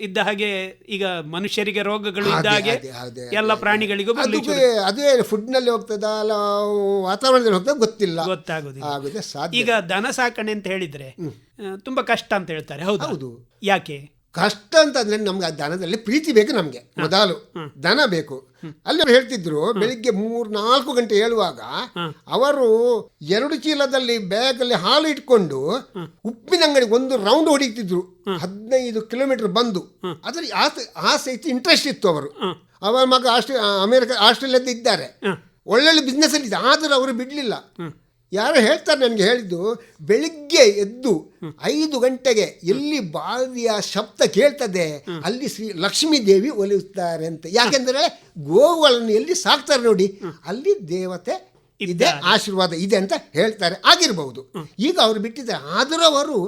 S1: ಇದ್ದ ಹಾಗೆ ಈಗ ಮನುಷ್ಯರಿಗೆ ರೋಗಗಳು ಇದ್ದ ಹಾಗೆ ಎಲ್ಲ ಪ್ರಾಣಿಗಳಿಗೂ
S2: ಅದೇ ಫುಡ್ ಫುಡ್ನಲ್ಲಿ ಹೋಗ್ತದ ಅಲ್ಲ ವಾತಾವರಣದಲ್ಲಿ ಹೋಗ್ತದ ಗೊತ್ತಿಲ್ಲ.
S1: ಗೊತ್ತಾಗುದಿಲ್ಲ. ಈಗ ದನ ಸಾಕಣೆ ಅಂತ ಹೇಳಿದ್ರೆ ತುಂಬಾ ಕಷ್ಟ ಅಂತ ಹೇಳ್ತಾರೆ. ಹೌದು. ಯಾಕೆ?
S2: ಕಷ್ಟ ಅಂತಂದ್ರೆ ನಮ್ಗೆ ಆ ದನದಲ್ಲಿ ಪ್ರೀತಿ ಬೇಕು ನಮಗೆ ಮೊದಲು. ದನ ಬೇಕು. ಅಲ್ಲಿ ಅವ್ರು ಹೇಳ್ತಿದ್ರು ಬೆಳಿಗ್ಗೆ ಮೂರ್ ನಾಲ್ಕು ಗಂಟೆ ಹೇಳುವಾಗ ಅವರು ಎರಡು ಚೀಲದಲ್ಲಿ ಬ್ಯಾಗಲ್ಲಿ ಹಾಲು ಇಟ್ಕೊಂಡು ಉಪ್ಪಿನ ಅಂಗಡಿಗೆ ಒಂದು ರೌಂಡ್ ಹೊಡಿತಿದ್ರು. ಹದಿನೈದು ಕಿಲೋಮೀಟರ್ ಬಂದು. ಅದ್ರಲ್ಲಿ ಆಸೆ ಆಸೆ ಇತ್ತು ಇಂಟ್ರೆಸ್ಟ್ ಇತ್ತು ಅವರು. ಅವರ ಮಗ ಆಸ್ಟ್ರೇ ಅಮೇರಿಕ ಆಸ್ಟ್ರೇಲಿಯಾದ ಇದ್ದಾರೆ. ಒಳ್ಳೊಳ್ಳೆ ಬಿಸ್ನೆಸ್ ಅಲ್ಲಿ ಇದೆ ಆದರೂ ಅವರು ಬಿಡಲಿಲ್ಲ. ಯಾರೋ ಹೇಳ್ತಾರೆ ನನಗೆ ಹೇಳಿದ್ದು ಬೆಳಿಗ್ಗೆ ಎದ್ದು ಐದು ಗಂಟೆಗೆ ಎಲ್ಲಿ ಬಾವಿಯ ಶಬ್ದ ಕೇಳ್ತದೆ ಅಲ್ಲಿ ಶ್ರೀ ಲಕ್ಷ್ಮೀ ದೇವಿ ಒಲಿಯುತ್ತಾರೆ ಅಂತ. ಯಾಕೆಂದರೆ ಗೋವುಗಳನ್ನು ಎಲ್ಲಿ ಸಾಕ್ತಾರೆ ನೋಡಿ ಅಲ್ಲಿ ದೇವತೆ ಇದೆ ಆಶೀರ್ವಾದ ಇದೆ ಅಂತ ಹೇಳ್ತಾರೆ. ಆಗಿರಬಹುದು ಈಗ ಅವರು ಬಿಟ್ಟಿದ್ದಾರೆ. ಆದರೂ ಅವರು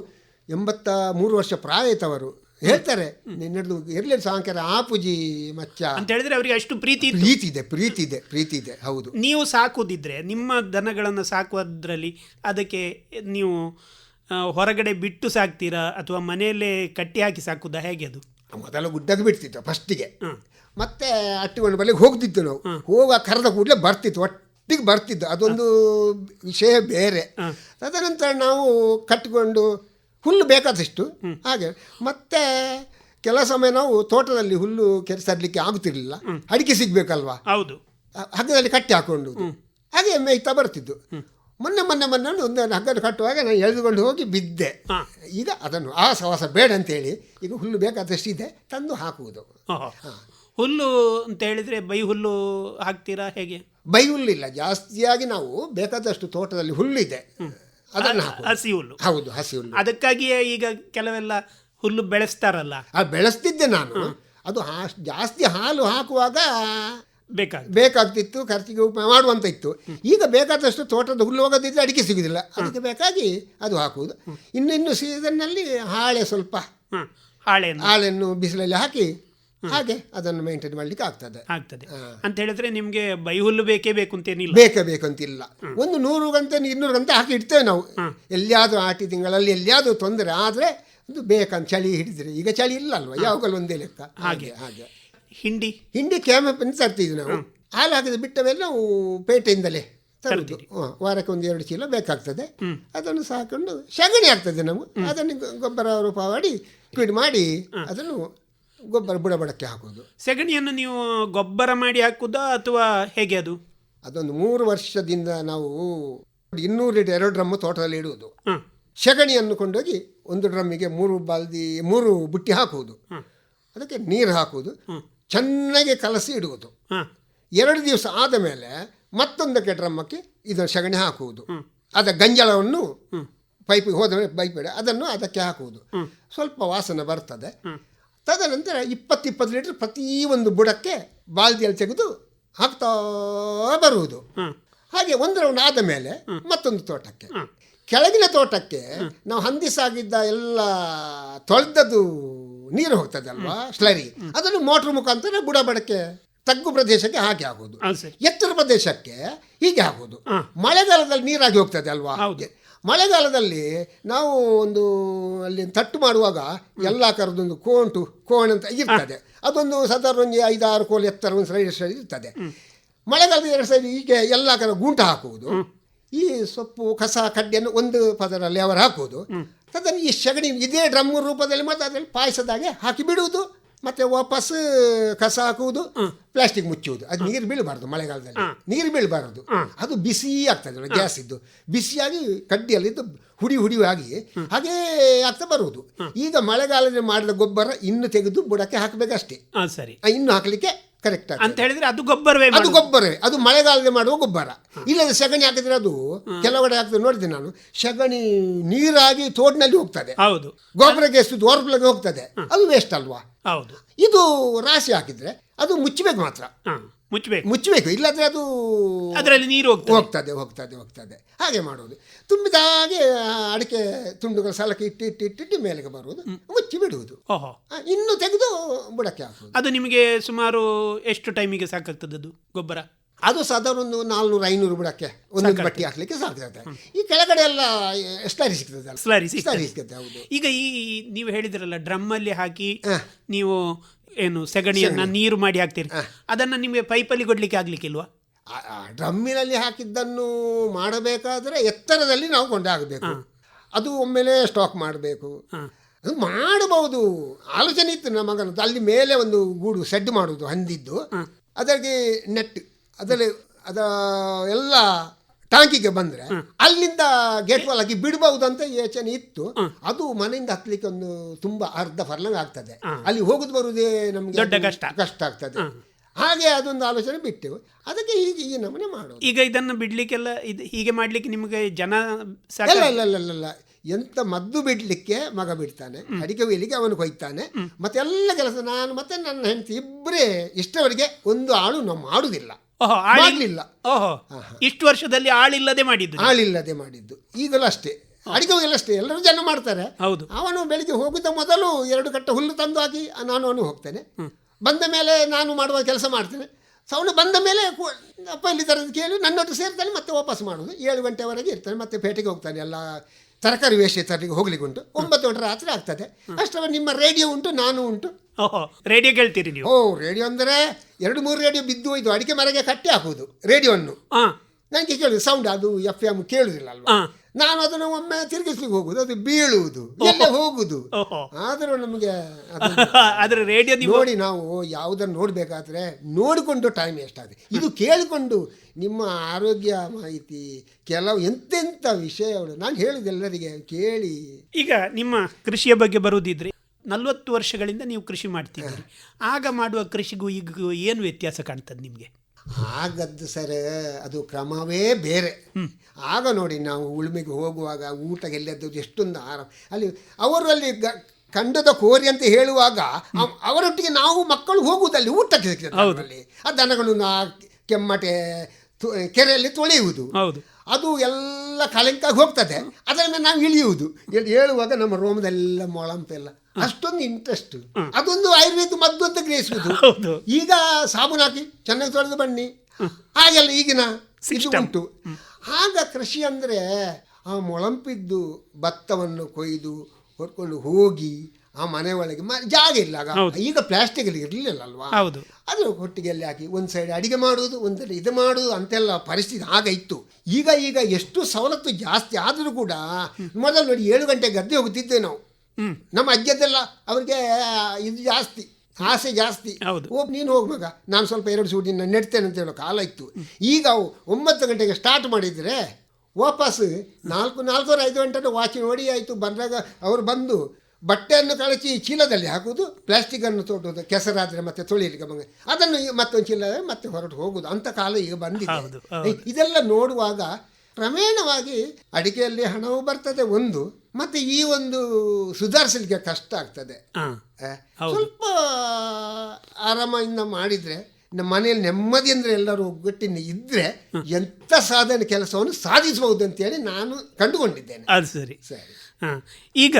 S2: ಎಂಬತ್ತ ಮೂರು ವರ್ಷ ಪ್ರಾಯ ಆಯ್ತವರು ಹೇಳ್ತಾರೆ ನಿನ್ನದು ಇರಲಿ ಸಾಂಕರ ಪೂಜಿ ಮಚ್ಚ.
S1: ಅಂತ ಹೇಳಿದ್ರೆ ಅವರಿಗೆ ಅಷ್ಟು ಪ್ರೀತಿ ಇತ್ತು.
S2: ಪ್ರೀತಿ ಇದೆ ಪ್ರೀತಿ ಇದೆ ಪ್ರೀತಿ ಇದೆ ಹೌದು.
S1: ನೀವು ಸಾಕುದಿದ್ರೆ ನಿಮ್ಮ ದನಗಳನ್ನು ಸಾಕುವುದರಲ್ಲಿ ಅದಕ್ಕೆ ನೀವು ಆ, ಹೊರಗಡೆ ಬಿಟ್ಟು ಸಾಕ್ತೀರಾ ಅಥವಾ ಮನೆಯಲ್ಲೇ ಕಟ್ಟಿ ಹಾಕಿ ಸಾಕುದಾ ಹೇಗೆ ಅದು?
S2: ಮೊದಲು ಗುಡ್ಡಕ್ಕೆ ಬಿಡ್ತಿತ್ತು ಫಸ್ಟಿಗೆ. ಮತ್ತೆ ಅಟ್ಟಿಗೊಂಡು ಬಲ್ಲಿಗೆ ಹೋಗ್ತಿತ್ತು ನಾವು. ಹೋಗುವ ಕರೆದ ಕೂಡಲೇ ಬರ್ತಿತ್ತು ಒಟ್ಟಿಗೆ ಬರ್ತಿದ್ದು. ಅದೊಂದು ವಿಷಯ ಬೇರೆ. ತದನಂತರ ನಾವು ಕಟ್ಟಿಕೊಂಡು ಹುಲ್ಲು ಬೇಕಾದಷ್ಟು. ಹಾಗೆ. ಮತ್ತೆ ಕೆಲ ಸಮಯ ನಾವು ತೋಟದಲ್ಲಿ ಹುಲ್ಲು ಕೆರೆಸಲಿಕ್ಕೆ ಆಗುತ್ತಿರಲಿಲ್ಲ. ಅಡಿಕೆ ಸಿಗ್ಬೇಕಲ್ವಾ?
S1: ಹೌದು.
S2: ಹಗ್ಗದಲ್ಲಿ ಕಟ್ಟಿ ಹಾಕೊಂಡು ಹಾಗೆ ಮೇಯ್ತಾ ಬರ್ತಿದ್ದು. ಮೊನ್ನೆ ಮೊನ್ನೆ ಮೊನ್ನೆ ಒಂದು ಹಗ್ಗದ ಕಟ್ಟುವಾಗ ನಾನು ಎಳೆದುಕೊಂಡು ಹೋಗಿ ಬಿದ್ದೆ. ಈಗ ಅದನ್ನು ಆ ಸವಾಸ ಬೇಡ ಅಂತೇಳಿ ಈಗ ಹುಲ್ಲು ಬೇಕಾದಷ್ಟು ಇದೆ ತಂದು ಹಾಕುವುದು.
S1: ಹುಲ್ಲು ಅಂತ ಹೇಳಿದ್ರೆ ಬೈ ಹುಲ್ಲು ಹಾಕ್ತೀರಾ ಹೇಗೆ?
S2: ಬೈ ಹುಲ್ಲಿಲ್ಲ. ಜಾಸ್ತಿಯಾಗಿ ನಾವು ಬೇಕಾದಷ್ಟು ತೋಟದಲ್ಲಿ ಹುಲ್ಲಿದೆ. ಅದನ್ನು
S1: ಹಸಿ ಹುಲ್ಲು
S2: ಹೌದು ಹಸಿ ಹುಲ್ಲು
S1: ಅದಕ್ಕಾಗಿಯೇ ಈಗ ಕೆಲವೆಲ್ಲ ಹುಲ್ಲು ಬೆಳೆಸ್ತಾರಲ್ಲ.
S2: ಆ ಬೆಳೆಸ್ತಿದ್ದೆ ನಾನು. ಅದು ಜಾಸ್ತಿ ಹಾಲು ಹಾಕುವಾಗ
S1: ಬೇಕಾಗ
S2: ಬೇಕಾಗ್ತಿತ್ತು ಖರ್ಚಿಗೆ ಉಪ ಮಾಡುವಂತ ಇತ್ತು ಈಗ ಬೇಕಾದಷ್ಟು ತೋಟದ ಹುಲ್ಲು ಹೋಗೋದಿದ್ರೆ ಅಡಿಕೆ ಸಿಗುದಿಲ್ಲ. ಅದಕ್ಕೆ ಬೇಕಾಗಿ ಅದು ಹಾಕುವುದು. ಇನ್ನಿನ್ನು ಇನ್ನು ಸೀಸನ್ನಲ್ಲಿ ಹಾಳೆ ಸ್ವಲ್ಪ
S1: ಹಾಳೆ ಹಾಳೆಯನ್ನು.
S2: ಬಿಸಿಲಲ್ಲಿ ಹಾಕಿ ಹಾಗೆ ಅದನ್ನು ಮೇಂಟೈನ್ ಮಾಡ್ಲಿಕ್ಕೆ ಆಗ್ತದೆ.
S1: ಆಗ್ತದೆ. ಅಂತ ಹೇಳಿದ್ರೆ ನಿಮ್ಗೆ ಬೈಹುಲ್ಲು ಬೇಕೇ ಬೇಕು ಅಂತೇನಿಲ್ಲ
S2: ಬೇಕೇ ಬೇಕು ಅಂತಿಲ್ಲ ಒಂದು ನೂರು ಗಂಟೆ ಇನ್ನೂರು ಗಂಟೆ ಹಾಕಿ ಇಡ್ತೇವೆ ನಾವು. ಎಲ್ಲಿಯಾದರೂ ಆಟಿ ತಿಂಗಳಲ್ಲಿ ಎಲ್ಲಿಯಾದರೂ ತೊಂದರೆ ಆದರೆ ಅದು ಬೇಕಂತ ಚಳಿ ಹಿಡಿದ್ರೆ. ಈಗ ಚಳಿ ಇಲ್ಲ ಅಲ್ವಾ? ಯಾವಾಗಲೂ ಒಂದೇ ಲೆಕ್ಕ. ಹಾಗೆ. ಹಾಗೆ
S1: ಹಿಂಡಿ?
S2: ಹಿಂಡಿ ಕ್ಯಾಮಪ್ಪನ್ನು ತರ್ತಿದ್ವಿ ನಾವು. ಹಾಲು ಹಾಕಿದ ಬಿಟ್ಟವೆಲ್ಲ ನಾವು ಪೇಟೆಯಿಂದಲೇ ತರುವುದು. ಹ, ವಾರಕ್ಕೆ ಒಂದು ಎರಡು ಚೀಲ ಬೇಕಾಗ್ತದೆ. ಅದನ್ನು ಸಾಕೊಂಡು ಸಗಣಿ ಆಗ್ತದೆ ನಾವು ಅದನ್ನು ಗೊಬ್ಬರ ರೂಪ ಮಾಡಿ ಲಿಕ್ವಿಡ್ ಮಾಡಿ ಅದನ್ನು ಗೊಬ್ಬರ ಬುಡಬಡಕ್ಕೆ ಹಾಕೋದು
S1: ಸೆಗಣಿಯನ್ನು ನೀವು ಗೊಬ್ಬರ ಮಾಡಿ ಹಾಕುವುದಾ ಅಥವಾ ಹೇಗೆ ಅದು?
S2: ಅದೊಂದು ಮೂರು ವರ್ಷದಿಂದ ನಾವು ಇನ್ನೂರು ಲೀಟರ್ ಎರಡು ಡ್ರಮ್ಮು ತೋಟದಲ್ಲಿ ಇಡುವುದು. ಸಗಣಿಯನ್ನು ಕೊಂಡೋಗಿ ಒಂದು ಡ್ರಮ್ಮಿಗೆ ಮೂರು ಬಾಲ್ದಿ ಮೂರು ಬುಟ್ಟಿ ಹಾಕುವುದು. ಅದಕ್ಕೆ ನೀರು ಹಾಕುವುದು. ಚೆನ್ನಾಗಿ ಕಲಸಿ ಇಡುವುದು. ಎರಡು ದಿವಸ ಆದ ಮೇಲೆ ಮತ್ತೊಂದಕ್ಕೆ ಡ್ರಮ್ಮಕ್ಕೆ ಇದನ್ನು ಸಗಣಿ ಹಾಕುವುದು. ಅದ ಗಂಜಲವನ್ನು ಪೈಪಿಗೆ ಹೋದ ಮೇಲೆ ಪೈಪ್ ಅದನ್ನು ಅದಕ್ಕೆ ಹಾಕುವುದು. ಸ್ವಲ್ಪ ವಾಸನೆ ಬರ್ತದೆ. ತದನಂತರ ಇಪ್ಪತ್ತಿಪ್ಪತ್ತು ಇಪ್ಪತ್ತು ಲೀಟರ್ ಪ್ರತಿ ಒಂದು ಬುಡಕ್ಕೆ ಬಾಲ್ದಿಯಲ್ಲಿ ತೆಗೆದು ಹಾಕ್ತಾ ಬರುವುದು. ಹಾಗೆ ಒಂದು ರೌಂಡ್ ಆದ ಮೇಲೆ ಮತ್ತೊಂದು ತೋಟಕ್ಕೆ. ಕೆಳಗಿನ ತೋಟಕ್ಕೆ ನಾವು ಹಂದಿಸಾಗಿದ್ದ ಎಲ್ಲ ತೊಳೆದದ್ದು ನೀರು ಹೋಗ್ತದಲ್ವಾ? ಸ್ಲರಿ. ಅದನ್ನು ಮೋಟ್ರ್ ಮುಖಾಂತರ ಬುಡ ಬಡಕ್ಕೆ ತಗ್ಗು ಪ್ರದೇಶಕ್ಕೆ
S1: ಹಾಗೆ ಆಗೋದು
S2: ಎತ್ತರ ಪ್ರದೇಶಕ್ಕೆ ಹೀಗೆ ಆಗೋದು ಮಳೆಗಾಲದಲ್ಲಿ ನೀರಾಗಿ ಹೋಗ್ತದೆ ಅಲ್ವಾ?
S1: ಹೌದು.
S2: ಮಳೆಗಾಲದಲ್ಲಿ ನಾವು ಒಂದು ಅಲ್ಲಿ ತಟ್ಟು ಮಾಡುವಾಗ ಎಲ್ಲ ಕರೆದೊಂದು ಕೋಂಟು ಕೋಣ್ ಅಂತ ಇರ್ತದೆ. ಅದೊಂದು ಸಾಧಾರಣ ಒಂದು ಐದಾರು ಕೋಲ್ ಎತ್ತರ ಒಂದು ಸೈಡ್ ಸೈಡ್ ಇರ್ತದೆ. ಮಳೆಗಾಲದ ಎರಡು ಸೈಡ್ ಹೀಗೆ ಎಲ್ಲ ಕರ ಗೂಂಟ ಹಾಕುವುದು. ಈ ಸೊಪ್ಪು ಕಸ ಕಡ್ಡಿಯನ್ನು ಒಂದು ಪದರಲ್ಲಿ ಅವರು ಹಾಕುವುದು. ತದನ್ನು ಈ ಸಗಣಿ ಇದೇ ಡ್ರಮ್ ರೂಪದಲ್ಲಿ ಮತ್ತು ಅದರಲ್ಲಿ ಪಾಯಸದಾಗೆ ಹಾಕಿ ಬಿಡುವುದು. ಮತ್ತೆ ವಾಪಸ್ ಕಸ ಹಾಕುವುದು ಪ್ಲಾಸ್ಟಿಕ್ ಮುಚ್ಚುವುದು. ಅದು ನೀರು ಬೀಳಬಾರ್ದು ಮಳೆಗಾಲದಲ್ಲಿ. ನೀರು ಬೀಳಬಾರದು. ಅದು ಬಿಸಿ ಆಗ್ತದೆ ಗ್ಯಾಸ್ ಇದ್ದು. ಬಿಸಿಯಾಗಿ ಕಡ್ಡಿಯಲ್ಲಿದ್ದು ಹುಡಿ ಹುಡಿ ಆಗಿ ಹಾಗೇ ಆಗ್ತಾ ಬರುವುದು. ಈಗ ಮಳೆಗಾಲದಲ್ಲಿ ಮಾಡಿದ ಗೊಬ್ಬರ ಇನ್ನು ತೆಗೆದು ಬುಡಕ್ಕೆ ಹಾಕಬೇಕಷ್ಟೇ.
S1: ಸರಿ.
S2: ಇನ್ನು ಹಾಕಲಿಕ್ಕೆ ಕರೆಕ್ಟ್
S1: ಅಂತ ಹೇಳಿದ್ರೆ ಅದು ಗೊಬ್ಬರವೇ
S2: ಅದು. ಗೊಬ್ಬರವೇ. ಅದು ಮಳೆಗಾಲದಲ್ಲಿ ಮಾಡುವ ಗೊಬ್ಬರ. ಇಲ್ಲದ ಸಗಣಿ ಹಾಕಿದ್ರೆ ಅದು ಕೆಲವೆಡೆ ಹಾಕಿದ್ರೆ ನೋಡಿದೆ ನಾನು. ಸಗಣಿ ನೀರಾಗಿ ತೋಟಿನಲ್ಲಿ ಹೋಗ್ತದೆ.
S1: ಹೌದು.
S2: ಗೊಬ್ಬರಕ್ಕೆ ಎಷ್ಟು ದೋರ್ಪಲಗೆ ಹೋಗ್ತದೆ. ಅದು ವೇಸ್ಟ್ ಅಲ್ವಾ?
S1: ಹೌದು.
S2: ಇದು ರಾಶಿ ಹಾಕಿದ್ರೆ ಅದು ಮುಚ್ಚಬೇಕು ಮಾತ್ರ.
S1: ಮುಚ್ಚಬೇಕು.
S2: ಮುಚ್ಚಬೇಕು. ಇಲ್ಲದ್ರೆ ಅದು
S1: ಅದರಲ್ಲಿ ನೀರು ಹೋಗ್ತದೆ.
S2: ಹೋಗ್ತದೆ ಹೋಗ್ತದೆ ಹೋಗ್ತದೆ. ಹಾಗೆ ಮಾಡೋದು ತುಂಬಿದ ಹಾಗೆ ಅಡಿಕೆ ತುಂಡುಗಳ ಸಲಕ್ಕೆ ಇಟ್ಟು ಇಟ್ಟು ಇಟ್ಟಿಟ್ಟು ಮೇಲೆಗೆ ಬರುವುದು. ಮುಚ್ಚಿ ಬಿಡುವುದು.
S1: ಓಹೋ.
S2: ಇನ್ನು ತೆಗೆದು ಬುಡಕ್ಕೆ ಹಾಕುವುದು.
S1: ಅದು ನಿಮಗೆ ಸುಮಾರು ಎಷ್ಟು ಟೈಮಿಗೆ ಸಾಕಾಗ್ತದೆ ಅದು ಗೊಬ್ಬರ?
S2: ಅದು ಸಾಧಾರಣ ಒಂದು ನಾಲ್ನೂರು ಐನೂರು ಬುಡಕ್ಕೆ ಒಂದೊಂದು ಬಟ್ಟಿ ಹಾಕ್ಲಿಕ್ಕೆ ಸಾಕಾಗ್ತದೆ ಈ ಕೆಳಗಡೆ ಎಲ್ಲ ಸ್ಲರಿ ಸಿಗ್ತದೆ
S1: ಸ್ಲರಿ ಸಿಗ್ತದೆ.
S2: ಸ್ಲರಿ ಸಿಗ್ತದೆ ಹೌದು.
S1: ಈಗ ಈ ನೀವು ಹೇಳಿದ್ರಲ್ಲ ಡ್ರಮ್ಮಲ್ಲಿ ಹಾಕಿ ನೀವು ಏನು ಸಗಣಿಯನ್ನ ನೀರು ಮಾಡಿ ಹಾಕ್ತೀರಿ. ಅದನ್ನು ನಿಮಗೆ ಪೈಪಲ್ಲಿ ಕೊಡಲಿಕ್ಕೆ ಆಗಲಿಕ್ಕಿಲ್ವಾ
S2: ಡ್ರಮ್ಮಿನಲ್ಲಿ ಹಾಕಿದ್ದನ್ನು ಮಾಡಬೇಕಾದ್ರೆ ಎತ್ತರದಲ್ಲಿ ನಾವು ಕೊಂಡಾಗಬೇಕು ಅದು ಒಮ್ಮೆಲೆ ಸ್ಟಾಕ್ ಮಾಡಬೇಕು. ಅದು ಮಾಡಬಹುದು. ಆಲೋಚನೆ ಇತ್ತು ನಮ್ಮ ಮಗನದ್ದು. ಅಲ್ಲಿ ಮೇಲೆ ಒಂದು ಗೂಡು ಸೆಡ್ ಮಾಡುವುದು ಹಂದಿದ್ದು. ಅದಕ್ಕೆ ನೆಟ್ ಅದರಲ್ಲಿ ಅದ ಎಲ್ಲ ಟಾಂಕಿಗೆ ಬಂದ್ರೆ ಅಲ್ಲಿಂದ ಗೇಟ್ ವಾಲ್ ಹಾಕಿ ಬಿಡಬಹುದು ಅಂತ ಯೋಚನೆ ಇತ್ತು. ಅದು ಮನೆಯಿಂದ ಹತ್ಲಿಕ್ಕೆ ಒಂದು ತುಂಬಾ ಅರ್ಧ ಫರ್ಲಂಗ್ ಆಗ್ತದೆ. ಅಲ್ಲಿ ಹೋಗುದು ಬರುವುದೇ ನಮ್ಗೆ
S1: ದೊಡ್ಡ ಕಷ್ಟ.
S2: ಕಷ್ಟ ಆಗ್ತದೆ. ಹಾಗೆ ಅದೊಂದು ಆಲೋಚನೆ ಬಿಟ್ಟೆವು ಅದಕ್ಕೆ ಹೀಗೆ ಈ ನಮೂನೆ ಮಾಡೋದು.
S1: ಈಗ ಇದನ್ನು ಬಿಡ್ಲಿಕ್ಕೆಲ್ಲ ಇದು ಹೀಗೆ ಮಾಡ್ಲಿಕ್ಕೆ ನಿಮಗೆ ಜನ
S2: ಇಲ್ಲ ಇಲ್ಲ ಇಲ್ಲ ಇಲ್ಲ, ಇಲ್ಲ. ಎಂತ ಮದ್ದು ಬಿಡ್ಲಿಕ್ಕೆ ಮಗ ಬಿಡ್ತಾನೆ. ಅಡಿಕೆ ಒಯ್ಲಿಕ್ಕೆ ಅವನು ಕೊಯ್ತಾನೆ. ಮತ್ತೆ ಎಲ್ಲ ಕೆಲಸ ನಾನು ಮತ್ತೆ ನನ್ನ ಹೆಂಡತಿ ಇಬ್ಬರೇ ಇಷ್ಟವರೆಗೆ ಒಂದು ಆಳು ನಾವು ಮಾಡುವುದಿಲ್ಲ
S1: ಓಹೋ ಆಳಿ
S2: ಮಾಡಲಿಲ್ಲ.
S1: ಓಹೋ ಇಷ್ಟು ವರ್ಷದಲ್ಲಿ ಆಳಿಲ್ಲದೆ ಮಾಡಿದ್ದು.
S2: ಆಳಿಲ್ಲದೆ ಮಾಡಿದ್ದು. ಈಗಲೂ ಅಷ್ಟೇ. ಅಡಿಗೆ ಒಯ್ಯಲು ಅಷ್ಟೇ ಎಲ್ಲರೂ ಜನ ಮಾಡ್ತಾರೆ.
S1: ಹೌದು.
S2: ಅವನು ಬೆಳಿಗ್ಗೆ ಹೋಗಿದ್ದ ಮೊದಲು ಎರಡು ಕಟ್ಟ ಹುಲ್ಲು ತಂದು ಹಾಕಿ ನಾನು ಅವನು ಹೋಗ್ತೇನೆ. ಬಂದ ಮೇಲೆ ನಾನು ಮಾಡುವ ಕೆಲಸ ಮಾಡ್ತೇನೆ. ಸೊ ಅವನು ಬಂದ ಮೇಲೆ ಅಪ್ಪ ಇಲ್ಲಿ ತರದು ಕೇಳಿ ನನ್ನೊಟ್ಟು ಸೇರ್ತಾನೆ ಮತ್ತೆ ವಾಪಸ್ ಮಾಡೋದು ಏಳು ಗಂಟೆವರೆಗೆ ಇರ್ತಾನೆ ಮತ್ತೆ ಪೇಟೆಗೆ ಹೋಗ್ತಾನೆ. ಎಲ್ಲ ತರಕಾರಿ ವೇಷ ತರಲಿಕ್ಕೆ ಹೋಗ್ಲಿಕ್ಕೆ ಉಂಟು. ಒಂಬತ್ತು ಗಂಟೆ ರಾತ್ರಿ ಆಗ್ತದೆ. ಅಷ್ಟರ ನಿಮ್ಮ ರೇಡಿಯೋ ಉಂಟು ನಾನು ಉಂಟು.
S1: ಓಹೋ [LAUGHS] ರೇಡಿಯೋ ಕೇಳ್ತೀರಿ ನೀವು.
S2: ಓ ರೇಡಿಯೋ ಅಂದರೆ ಎರಡು ಮೂರು ರೇಡಿಯೋ ಬಿದ್ದು ಹೋಯ್ತು. ಅಡಿಕೆ ಮರಗೆ ಕಟ್ಟಿ ಹಾಕುವುದು ರೇಡಿಯೋವನ್ನು.
S1: ಹಾ.
S2: ನನಗೆ ಕೇಳುದು ಸೌಂಡ್ ಅದು ಎಫ್ ಎಂ ಕೇಳುದಿಲ್ಲ ಅಲ್ವಾ
S1: ಹಾ.
S2: ನಾನು ಅದನ್ನು ಒಮ್ಮೆ ತಿರುಗಿಸ್ಲಿಕ್ಕೆ ಹೋಗುದು ಅದು ಬೀಳುವುದು ಎಲ್ಲ ಹೋಗುದು
S1: ಓಹೋ.
S2: ಆದರೂ ನಮಗೆ ಅದು [LAUGHS]
S1: ಅದ್ರ ರೇಡಿಯೋ ನೀವು
S2: ನೋಡಿ ನಾವು ಯಾವುದನ್ನು ನೋಡಬೇಕಾದ್ರೆ ನೋಡಿಕೊಂಡು ಟೈಮ್ ಎಷ್ಟಾಗುತ್ತೆ ಇದು ಕೇಳಿಕೊಂಡು ನಿಮ್ಮ ಆರೋಗ್ಯ ಮಾಹಿತಿ ಕೆಲವು ಎಂತೆಂಥ ವಿಷಯಗಳು. ನಾನು ಹೇಳುದು ಎಲ್ಲರಿಗೆ ಕೇಳಿ.
S1: ಈಗ ನಿಮ್ಮ ಕೃಷಿಯ ಬಗ್ಗೆ ಬರುವುದಿದ್ರೆ ನಲ್ವತ್ತು ವರ್ಷಗಳಿಂದ ನೀವು ಕೃಷಿ ಮಾಡ್ತಿದ್ದೀರಿ. ಆಗ ಮಾಡುವ ಕೃಷಿಗೂ ಈಗ ಏನು ವ್ಯತ್ಯಾಸ ಕಾಣ್ತದೆ ನಿಮಗೆ?
S2: ಆಗದ್ದು ಸರ್ ಅದು ಕ್ರಮವೇ ಬೇರೆ. ಆಗ ನೋಡಿ ನಾವು ಉಳುಮೆಗೆ ಹೋಗುವಾಗ ಊಟ ಎಲ್ಲದ್ದು ಎಷ್ಟೊಂದು ಆರಾಮ ಅಲ್ಲಿ ಅವರು ಅಲ್ಲಿ ಗ ಕಂಡದ ಕೋರಿ ಅಂತ ಹೇಳುವಾಗ ಅವ್- ಅವರೊಟ್ಟಿಗೆ ನಾವು ಮಕ್ಕಳು ಹೋಗುವುದಲ್ಲಿ ಊಟಕ್ಕೆ ಸಿಗ್ತದೆ ಆ ದನಗಳನ್ನು ಆ ಕೆಮ್ಮಟೆ ಕೆರೆಯಲ್ಲಿ ತೊಳೆಯುವುದು.
S1: ಹೌದು.
S2: ಅದು ಎಲ್ಲ ಕಲಂಕಾಗಿ ಹೋಗ್ತದೆ. ಅದರಿಂದ ನಾವು ಇಳಿಯುವುದು. ಹೇಳುವಾಗ ನಮ್ಮ ರೋಮದೆಲ್ಲ ಮೊಳಂಪ ಎಲ್ಲ ಅಷ್ಟೊಂದು ಇಂಟ್ರೆಸ್ಟ್ ಅದೊಂದು ಆಯುರ್ವೇದ ಮದ್ದು ಅಂತ ಗ್ರಹಿಸುವುದು. ಈಗ ಸಾಬೂನು ಹಾಕಿ ಚೆನ್ನಾಗಿ ತೊಳೆದು ಬನ್ನಿ. ಹಾಗೆಲ್ಲ ಈಗಿನ ಉಂಟು. ಆಗ ಕೃಷಿ ಅಂದರೆ ಆ ಮೊಳಂಪಿದ್ದು ಭತ್ತವನ್ನು ಕೊಯ್ದು ಹೊರ್ಕೊಂಡು ಹೋಗಿ ಆ ಮನೆ ಒಳಗೆ ಜಾಗ ಇಲ್ಲ. ಆಗ ಈಗ ಪ್ಲಾಸ್ಟಿಕ್ ಇರಲಿಲ್ಲ ಅಲ್ವಾ ಅದು ಹೊಟ್ಟಿಗೆಲ್ಲಿ ಹಾಕಿ ಒಂದು ಸೈಡ್ ಅಡಿಗೆ ಮಾಡುವುದು ಒಂದು ಸೈಡ್ ಇದು ಮಾಡುವುದು ಅಂತೆಲ್ಲ ಪರಿಸ್ಥಿತಿ ಆಗ ಇತ್ತು. ಈಗ ಈಗ ಎಷ್ಟು ಸವಲತ್ತು ಜಾಸ್ತಿ ಆದರೂ ಕೂಡ ಮೊದಲು ನೋಡಿ ಏಳು ಗಂಟೆ ಗದ್ದೆ ಹೋಗುತ್ತಿದ್ದೆ ನಾವು. ನಮ್ಮ ಅಜ್ಜದೆಲ್ಲ ಅವ್ರಿಗೆ ಇದು ಜಾಸ್ತಿ ಆಸೆ ಜಾಸ್ತಿ.
S1: ಓ
S2: ಹೋಗಿ ನೀನು ಹೋಗುವಾಗ ಮಗ ನಾನು ಸ್ವಲ್ಪ ಎರಡು ಸೂಟಿ ನಾನು ನೆಡ್ತೇನೆ ಅಂತ ಹೇಳೋ ಕಾಲ ಇತ್ತು. ಈಗ ಅವು ಒಂಬತ್ತು ಗಂಟೆಗೆ ಸ್ಟಾರ್ಟ್ ಮಾಡಿದರೆ ವಾಪಸ್ ನಾಲ್ಕು ನಾಲ್ಕೂವರೆ ಐದು ಗಂಟೆ ವಾಚ್ ನೋಡಿ ಆಯಿತು ಬಂದಾಗ ಅವರು ಬಂದು ಬಟ್ಟೆಯನ್ನು ಕಳಚಿ ಚೀಲದಲ್ಲಿ ಹಾಕುವುದು ಪ್ಲಾಸ್ಟಿಕನ್ನು ತೊಡೋದು ಕೆಸರಾದರೆ ಮತ್ತೆ ತೊಳಿಲಿಕ್ಕೆ ಬಂಗ ಅದನ್ನು ಮತ್ತೊಂದು ಚೀಲ ಮತ್ತೆ ಹೊರಟು ಹೋಗುದು. ಅಂತ ಕಾಲ ಈಗ ಬಂದಿದೆ. ಇದೆಲ್ಲ ನೋಡುವಾಗ ಕ್ರಮೇಣವಾಗಿ ಅಡಿಕೆಯಲ್ಲಿ ಹಣವು ಬರ್ತದೆ ಒಂದು ಮತ್ತೆ ಈ ಒಂದು ಸುಧಾರಿಸಲಿಕ್ಕೆ ಕಷ್ಟ ಆಗ್ತದೆ. ಸ್ವಲ್ಪ ಆರಾಮದಿಂದ ಮಾಡಿದ್ರೆ ನಮ್ಮ ಮನೆಯಲ್ಲಿ ನೆಮ್ಮದಿ ಅಂದ್ರೆ ಎಲ್ಲರೂ ಒಗ್ಗಟ್ಟಿನ ಇದ್ರೆ ಎಂಥ ಸಾಧನೆ ಕೆಲಸವನ್ನು ಸಾಧಿಸಬಹುದು ಅಂತೇಳಿ ನಾನು ಕಂಡುಕೊಂಡಿದ್ದೇನೆ.
S1: ಅದು ಸರಿ.
S2: ಸರಿ.
S1: ಹಾ ಈಗ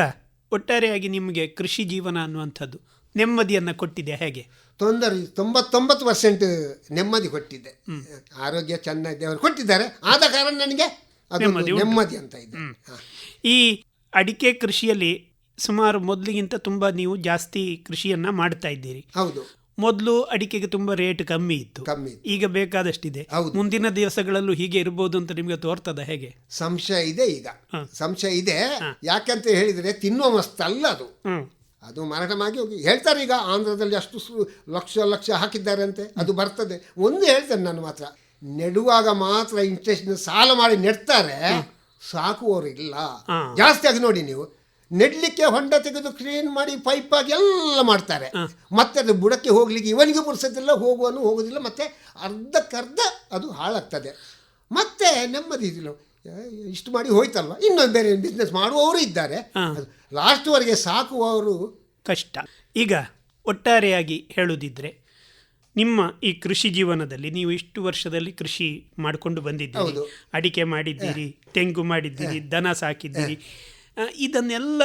S1: ಒಟ್ಟಾರೆಯಾಗಿ ನಿಮಗೆ ಕೃಷಿ ಜೀವನ ಅನ್ನುವಂಥದ್ದು ನೆಮ್ಮದಿಯನ್ನು ಕೊಟ್ಟಿದೆ ಹೇಗೆ?
S2: ತೊಂದರೆ ತೊಂಬತ್ತೊಂಬತ್ತು ಪರ್ಸೆಂಟ್ ನೆಮ್ಮದಿ ಕೊಟ್ಟಿದ್ದೆ ಆರೋಗ್ಯ ಚೆನ್ನಾಗಿದೆ ಅವರು ಕೊಟ್ಟಿದ್ದಾರೆ. ಆದ ಕಾರಣ ನನಗೆ ಅದು
S1: ನೆಮ್ಮದಿ
S2: ಅಂತ ಇದೆ.
S1: ಈ ಅಡಿಕೆ ಕೃಷಿಯಲ್ಲಿ ಸುಮಾರು ಮೊದಲಿಗಿಂತ ತುಂಬ ನೀವು ಜಾಸ್ತಿ ಕೃಷಿಯನ್ನ ಮಾಡ್ತಾ ಇದ್ದೀರಿ.
S2: ಹೌದು.
S1: ಮೊದಲು ಅಡಿಕೆಗೆ ತುಂಬ ರೇಟ್ ಕಮ್ಮಿ ಇತ್ತು.
S2: ಕಮ್ಮಿ
S1: ಈಗ ಬೇಕಾದಷ್ಟಿದೆ. ಮುಂದಿನ ದಿವಸಗಳಲ್ಲೂ ಹೀಗೆ ಇರಬಹುದು ಅಂತ ನಿಮಗೆ ತೋರ್ತದ ಹೇಗೆ?
S2: ಸಂಶಯ ಇದೆ ಈಗ. ಸಂಶಯ ಇದೆ. ಯಾಕಂತ ಹೇಳಿದ್ರೆ ತಿನ್ನುವ ಮಸ್ತ್ ಅಲ್ಲ ಅದು.
S1: ಹ್ಮ್.
S2: ಅದು ಮಾರಾಟ ಮಾಡಿ ಹೋಗಿ ಹೇಳ್ತಾರೆ ಈಗ ಆಂಧ್ರದಲ್ಲಿ ಅಷ್ಟು ಲಕ್ಷ ಲಕ್ಷ ಹಾಕಿದ್ದಾರೆ ಅಂತೆ ಅದು ಬರ್ತದೆ. ಒಂದು ಹೇಳ್ತೇನೆ ನಾನು ಮಾತ್ರ. ನೆಡುವಾಗ ಮಾತ್ರ ಇಂಟ್ರೆಸ್ಟ್ ಸಾಲ ಮಾಡಿ ನೆಡ್ತಾರೆ
S1: ಸಾಕುವವರಿಲ್ಲ
S2: ಜಾಸ್ತಿ ಆಗಿ ನೋಡಿ ನೀವು. ನೆಡ್ಲಿಕ್ಕೆ ಹೊಂಡ ತೆಗೆದು ಕ್ಲೀನ್ ಮಾಡಿ ಪೈಪ್ ಆಗಿ ಎಲ್ಲ ಮಾಡ್ತಾರೆ. ಮತ್ತೆ ಅದು ಬುಡಕ್ಕೆ ಹೋಗ್ಲಿಕ್ಕೆ ಇವನಿಗೆ ಬುಡಿಸೋದಿಲ್ಲ ಹೋಗುವನು ಹೋಗೋದಿಲ್ಲ ಮತ್ತೆ ಅರ್ಧಕ್ಕರ್ಧ ಅದು ಹಾಳಾಗ್ತದೆ. ಮತ್ತೆ ನೆಮ್ಮದಿ ಇದಿಲ್ಲ ಇಷ್ಟು ಮಾಡಿ ಹೋಯ್ತಲ್ಲ ಇನ್ನೊಂದು ಬೇರೆ ಬಿಸ್ನೆಸ್ ಮಾಡುವವರು ಇದ್ದಾರೆ. ಲಾಸ್ಟ್ವರೆಗೆ ಸಾಕುವವರು
S1: ಕಷ್ಟ. ಈಗ ಒಟ್ಟಾರೆಯಾಗಿ ಹೇಳುದಿದ್ರೆ ನಿಮ್ಮ ಈ ಕೃಷಿ ಜೀವನದಲ್ಲಿ ನೀವು ಇಷ್ಟು ವರ್ಷದಲ್ಲಿ ಕೃಷಿ ಮಾಡಿಕೊಂಡು ಬಂದಿದ್ದೀರಿ. ಅಡಿಕೆ ಮಾಡಿದ್ದೀರಿ ತೆಂಗು ಮಾಡಿದ್ದೀರಿ ದನ ಸಾಕಿದ್ದೀರಿ. ಇದನ್ನೆಲ್ಲ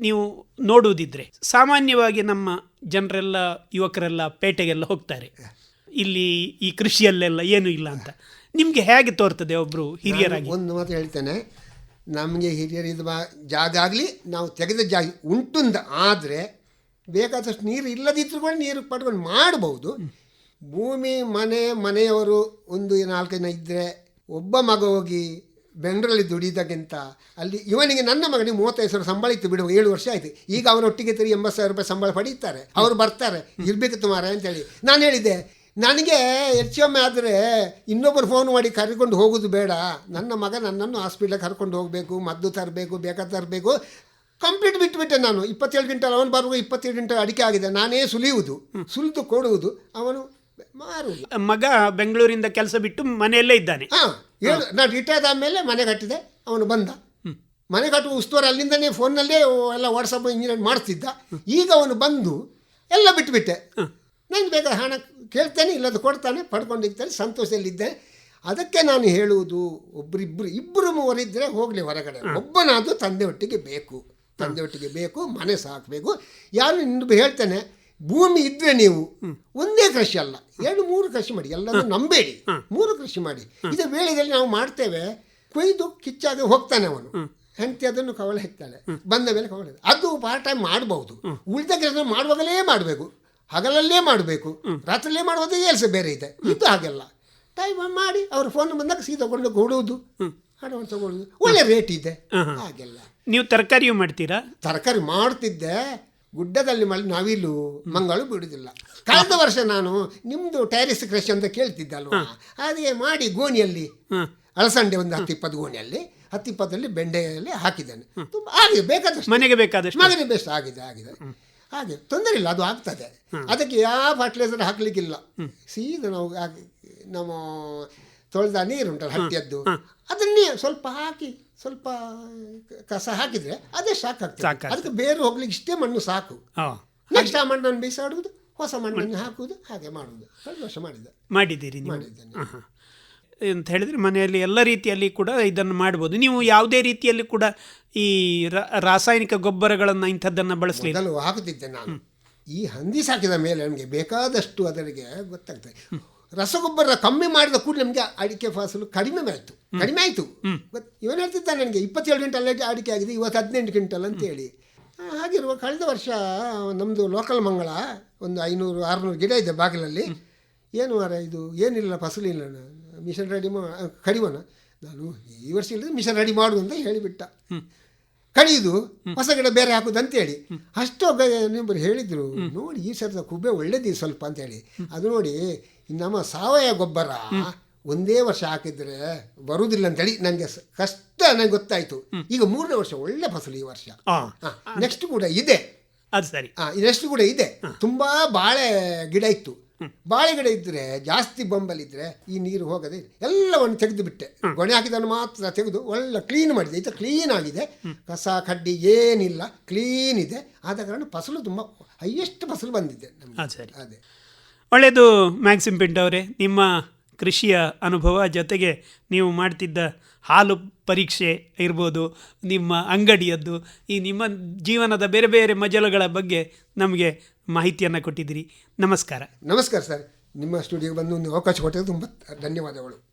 S1: ನೀವು ನೋಡುವುದಿದ್ರೆ ಸಾಮಾನ್ಯವಾಗಿ ನಮ್ಮ ಜನರೆಲ್ಲ ಯುವಕರೆಲ್ಲ ಪೇಟೆಗೆಲ್ಲ ಹೋಗ್ತಾರೆ. ಇಲ್ಲಿ ಈ ಕೃಷಿಯಲ್ಲೆಲ್ಲ ಏನೂ ಇಲ್ಲ ಅಂತ. ನಿಮಗೆ ಹೇಗೆ ತೋರ್ತದೆ ಒಬ್ಬರು ಹಿರಿಯರಾಗಿ?
S2: ಒಂದು ಮಾತು ಹೇಳ್ತೇನೆ. ನಮಗೆ ಹಿರಿಯರಿದ ಜಾಗ ಆಗಲಿ, ನಾವು ತೆಗೆದ ಜಾಗ ಉಂಟುಂದ ಆದರೆ ಬೇಕಾದಷ್ಟು ನೀರು ಇಲ್ಲದಿದ್ರೂ ಕೂಡ ನೀರು ಪಡ್ಕೊಂಡು ಮಾಡ್ಬೋದು. ಭೂಮಿ, ಮನೆ, ಮನೆಯವರು ಒಂದು ನಾಲ್ಕೈದು ಜನ ಇದ್ದರೆ ಒಬ್ಬ ಮಗ ಹೋಗಿ ಬೆಂಗಳೂರಲ್ಲಿ ದುಡಿದಕ್ಕಿಂತ ಅಲ್ಲಿ ಇವನಿಗೆ ನನ್ನ ಮಗನಿಗೆ ಮೂವತ್ತೈದು ಸಾವಿರ ಸಂಬಳ ಇತ್ತು ಬಿಡು, ಏಳು ವರ್ಷ ಆಯಿತು. ಈಗ ಅವನೊಟ್ಟಿಗೆ ತಿರುಗಿ ಎಂಬತ್ತು ಸಾವಿರ ರೂಪಾಯಿ ಸಂಬಳ ಪಡೀತಾರೆ. ಅವರು ಬರ್ತಾರೆ. ಇರಬೇಕು ತುಮಾರ ಅಂತೇಳಿ ನಾನು ಹೇಳಿದ್ದೆ ನನಗೆ ಹೆಚ್ಚೊಮ್ಮೆ ಆದರೆ ಇನ್ನೊಬ್ಬರು ಫೋನ್ ಮಾಡಿ ಕರ್ಕೊಂಡು ಹೋಗೋದು ಬೇಡ. ನನ್ನ ಮಗ ನನ್ನನ್ನು ಹಾಸ್ಪಿಟ್ಲಿಗೆ ಕರ್ಕೊಂಡು ಹೋಗಬೇಕು ಮದ್ದು ತರಬೇಕು ಬೇಕಾದ ತರಬೇಕು. ಕಂಪ್ಲೀಟ್ ಬಿಟ್ಟುಬಿಟ್ಟೆ ನಾನು. ಇಪ್ಪತ್ತೇಳು ಗಂಟೆ ಅವನು ಬರುವ ಇಪ್ಪತ್ತೇಳು ಗಂಟೆ ಅಡಿಕೆ ಆಗಿದೆ. ನಾನೇ ಸುಲಿಯುವುದು ಸುಲಿದು ಕೊಡುವುದು. ಅವನು ಮಾರು
S1: ಮಗ ಬೆಂಗಳೂರಿಂದ ಕೆಲಸ ಬಿಟ್ಟು ಮನೆಯಲ್ಲೇ ಇದ್ದಾನೆ.
S2: ಹಾಂ ಹೇಳು. ನಾನು ರಿಟೈರ್ಡ್ ಆದಮೇಲೆ ಮನೆ ಕಟ್ಟಿದೆ. ಅವನು ಬಂದ. ಮನೆ ಕಟ್ಟುವ ಉಸ್ತುವಾರಿ ಅಲ್ಲಿಂದನೇ ಫೋನ್ನಲ್ಲೇ ಎಲ್ಲ ವಾಟ್ಸಪ್ ಇಂಜಿನಿಯರ್ ಮಾಡ್ತಿದ್ದ. ಈಗ ಅವನು ಬಂದು ಎಲ್ಲ ಬಿಟ್ಟುಬಿಟ್ಟೆ ನಾನು ಬೇಕಾದ ಹಣ ಕೇಳ್ತೇನೆ ಇಲ್ಲದ ಕೊಡ್ತಾನೆ ಪಡ್ಕೊಂಡಿರ್ತಾನೆ ಸಂತೋಷದಲ್ಲಿದ್ದೆ. ಅದಕ್ಕೆ ನಾನು ಹೇಳುವುದು ಒಬ್ಬರಿಬ್ಬರು ಇಬ್ಬರು ಮೂವರಿದ್ದರೆ ಹೋಗಲಿ ಹೊರಗಡೆ. ಒಬ್ಬನಾದರೂ ತಂದೆ ಒಟ್ಟಿಗೆ ಬೇಕು ತಂದೆ ಒಟ್ಟಿಗೆ ಬೇಕು ಮನೆ ಸಾಕಬೇಕು. ಯಾರು ನಿನ್ನ ಹೇಳ್ತೇನೆ ಭೂಮಿ ಇದ್ರೆ ನೀವು ಒಂದೇ ಕೃಷಿ ಅಲ್ಲ ಎರಡು ಮೂರು ಕೃಷಿ ಮಾಡಿ ಎಲ್ಲರೂ ನಂಬೇಡಿ ಮೂರು ಕೃಷಿ ಮಾಡಿ. ಇದು ವೇಳೆಯಲ್ಲಿ ನಾವು ಮಾಡ್ತೇವೆ ಕೊಯ್ದು ಕಿಚ್ಚಾಗಿ ಹೋಗ್ತಾನೆ ಅವನು. ಹೆಂಡತಿ ಅದನ್ನು ಕವಳೆ ಹೆಕ್ತಾಳೆ ಬಂದ ಮೇಲೆ ಕವಳೆ ಅದು ಪಾರ್ಟ್ ಟೈಮ್ ಮಾಡಬಹುದು ಉಳಿದ ಕೆಲಸ ಮಾಡುವಾಗಲೇ ಮಾಡಬೇಕು. ಹಗಲಲ್ಲೇ ಮಾಡಬೇಕು. ರಾತ್ರಿಯಲ್ಲೇ ಮಾಡೋದು ಏಲ್ಸ ಬೇರೆ ಇದೆ. ಇದು ಹಾಗೆಲ್ಲ. ಟೈಮ್ ಮಾಡಿ ಅವ್ರ ಫೋನ್ ಬಂದಾಗ ಸೀದಾ ಕೊಂಡು ಕೊಡುವುದು. ಹಣವನ್ನು ತಗೊಳ್ಳೋದು ಒಳ್ಳೆ ರೇಟ್ ಇದೆ. ಹಾಗೆಲ್ಲ.
S1: ನೀವು ತರಕಾರಿಯೂ ಮಾಡ್ತೀರಾ?
S2: ತರಕಾರಿ ಮಾಡ್ತಿದ್ದೆ. ಗುಡ್ಡದಲ್ಲಿ ಮಳೆ ನವಿಲು ಮಂಗಳು ಬಿಡುವುದಿಲ್ಲ ಕಳೆದ ವರ್ಷ ನಾನು ನಿಮ್ಮದು ಟ್ಯಾರಿಸ್ ಕೃಷಿ ಅಂತ ಕೇಳ್ತಿದ್ದಲ್ಲ ಹಾಗೆ ಮಾಡಿ ಗೋಣಿಯಲ್ಲಿ ಅಲಸಂಡೆ ಒಂದು ಹತ್ತು ಇಪ್ಪತ್ತು ಗೋಣಿಯಲ್ಲಿ ಹತ್ತು ಇಪ್ಪತ್ತಲ್ಲಿ ಬೆಂಡೆಯಲ್ಲಿ ಹಾಕಿದ್ದೇನೆ. ತುಂಬ ಆಗಿದೆ ಬೇಕಾದಷ್ಟು.
S1: ಮನೆಗೆ ಬೇಕಾದಷ್ಟು.
S2: ಮನೆಗೆ ಬೆಸ್ಟ್ ಆಗಿದೆ ಆಗಿದೆ. ಹಾಗೆ ತೊಂದರೆ ಇಲ್ಲ ಅದು ಆಗ್ತದೆ. ಅದಕ್ಕೆ ಯಾವ ಫರ್ಟಿಲೈಸರ್ ಹಾಕ್ಲಿಕ್ಕಿಲ್ಲ. ಸೀದ ನಾವು ನಮ್ಮ ತೊಳೆದ ನೀರುಂಟಲ್ಲ ಹಟ್ಟಿಯದ್ದು. ಅದನ್ನೇ ಸ್ವಲ್ಪ ಹಾಕಿ ಸ್ವಲ್ಪ ಕಸ ಹಾಕಿದ್ರೆ ಅದೇ ಸಾಕಾಗ್ತದೆ
S1: ಆಗ್ತದೆ.
S2: ಅದಕ್ಕೆ ಬೇರೆ ಹೋಗ್ಲಿಕ್ಕೆ ಇಷ್ಟೇ ಮಣ್ಣು ಸಾಕು. ನೆಕ್ಸ್ಟ್ ಆ ಮಣ್ಣನ್ನು ಬಿಸಾಡುವುದು ಹೊಸ ಮಣ್ಣನ್ನು ಹಾಕುವುದು ಹಾಗೆ ಮಾಡುವುದು. ಕಳೆದ ವರ್ಷ ಮಾಡಿದ್ದೆ.
S1: ಮಾಡಿದ್ದೀರಿ
S2: ಮಾಡಿದ್ದೇನೆ.
S1: ಅಂತ ಹೇಳಿದರೆ ಮನೆಯಲ್ಲಿ ಎಲ್ಲ ರೀತಿಯಲ್ಲಿ ಕೂಡ ಇದನ್ನು ಮಾಡ್ಬೋದು. ನೀವು ಯಾವುದೇ ರೀತಿಯಲ್ಲಿ ಕೂಡ ಈ ರಾಸಾಯನಿಕ ಗೊಬ್ಬರಗಳನ್ನು ಇಂಥದ್ದನ್ನು
S2: ಬಳಸಲಿ. ಹಾಕುತ್ತಿದ್ದೆ ನಾನು. ಈ ಹಂದಿ ಸಾಕಿದ ಮೇಲೆ ನಮಗೆ ಬೇಕಾದಷ್ಟು ಅದರಿಗೆ ಗೊತ್ತಾಗ್ತದೆ. ರಸಗೊಬ್ಬರ ಕಮ್ಮಿ ಮಾಡಿದ ಕೂಡಲೇ ನಮಗೆ ಅಡಿಕೆ ಫಸಲು ಕಡಿಮೆ ಆಯಿತು. ಕಡಿಮೆ ಆಯಿತು. ಇವನು ಹೇಳ್ತಿದ್ದ ನನಗೆ ಇಪ್ಪತ್ತೇಳು ಕ್ವಿಂಟಲ್ ಅಡಿಕೆ ಆಗಿದೆ ಇವತ್ತು ಹದಿನೆಂಟು ಕ್ವಿಂಟಲ್ ಅಂತೇಳಿ ಹಾಗಿರುವ ಕಳೆದ ವರ್ಷ ನಮ್ಮದು ಲೋಕಲ್ ಮಂಗಳ ಒಂದು ಐನೂರು ಆರುನೂರು ಗಿಡ ಇದೆ ಬಾಗಿಲಲ್ಲಿ. ಏನು ಮಾರ ಇದು? ಏನಿಲ್ಲ ಫಸಲಿಲ್ಲ ಮಿಷನ್ ರೆಡಿ ಮಾ ಕಡಿವನ? ನಾನು ಈ ವರ್ಷ ಇಲ್ಲದೆ ಮಿಷನ್ ರೆಡಿ ಮಾಡು ಅಂತ ಹೇಳಿಬಿಟ್ಟ. ಕಡಿಯುದು ಹೊಸ ಗಿಡ ಬೇರೆ ಹಾಕುದು ಅಂತೇಳಿ ಅಷ್ಟು ಒಬ್ಬರು ಹೇಳಿದ್ರು ನೋಡಿ ಈ ಸರದ ಕುಬ್ಬೆ ಒಳ್ಳೇದು ಸ್ವಲ್ಪ ಅಂತೇಳಿ. ಅದು ನೋಡಿ ನಮ್ಮ ಸಾವಯವ ಗೊಬ್ಬರ ಒಂದೇ ವರ್ಷ ಹಾಕಿದ್ರೆ ಬರುವುದಿಲ್ಲ ಅಂತೇಳಿ ನನಗೆ ಕಷ್ಟ ನನಗೆ ಗೊತ್ತಾಯ್ತು. ಈಗ ಮೂರನೇ ವರ್ಷ ಒಳ್ಳೆ ಫಸಲು ಈ ವರ್ಷ. ನೆಕ್ಸ್ಟ್ ಕೂಡ ಇದೆ.
S1: ಅದು ಸರಿ.
S2: ನೆಕ್ಸ್ಟ್ ಕೂಡ ಇದೆ. ತುಂಬಾ ಬಾಳೆ ಗಿಡ ಇತ್ತು. ಬಾಳೆ ಗಿಡ ಇದ್ರೆ ಜಾಸ್ತಿ ಬಂಬಲಿದ್ರೆ ಈ ನೀರು ಹೋಗದೆ ಎಲ್ಲವನ್ನು ತೆಗೆದು ಬಿಟ್ಟೆ. ಗೊಣೆ ಹಾಕಿದನ್ನು ಮಾತ್ರ ತೆಗೆದು ಒಳ್ಳೆ ಕ್ಲೀನ್ ಮಾಡಿದೆ. ಇದು ಕ್ಲೀನ್ ಆಗಿದೆ. ಕಸ ಕಡ್ಡಿ ಏನಿಲ್ಲ. ಕ್ಲೀನ್ ಇದೆ. ಆದ ಕಾರಣ ಫಸಲು ತುಂಬ ಹೈಯೆಸ್ಟ್ ಫಸಲು ಬಂದಿದೆ.
S1: ಅದು ಸರಿ.
S2: ಅದೇ.
S1: ಒಳ್ಳೆಯದು ಮ್ಯಾಕ್ಸಿಮ್ ಪಿಂಟ್ ಅವರೇ. ನಿಮ್ಮ ಕೃಷಿಯ ಅನುಭವ ಜೊತೆಗೆ ನೀವು ಮಾಡ್ತಿದ್ದ ಹಾಲು ಪರೀಕ್ಷೆ ಇರ್ಬೋದು, ನಿಮ್ಮ ಅಂಗಡಿಯದ್ದು, ಈ ನಿಮ್ಮ ಜೀವನದ ಬೇರೆ ಬೇರೆ ಮಜಲುಗಳ ಬಗ್ಗೆ ನಮಗೆ ಮಾಹಿತಿಯನ್ನು ಕೊಟ್ಟಿದ್ದೀರಿ. ನಮಸ್ಕಾರ.
S2: ನಮಸ್ಕಾರ ಸರ್. ನಿಮ್ಮ ಸ್ಟುಡಿಯೋಗೆ ಬಂದು ಒಂದು ಅವಕಾಶ ಕೊಟ್ಟಿದ್ದು ತುಂಬ ಧನ್ಯವಾದಗಳು.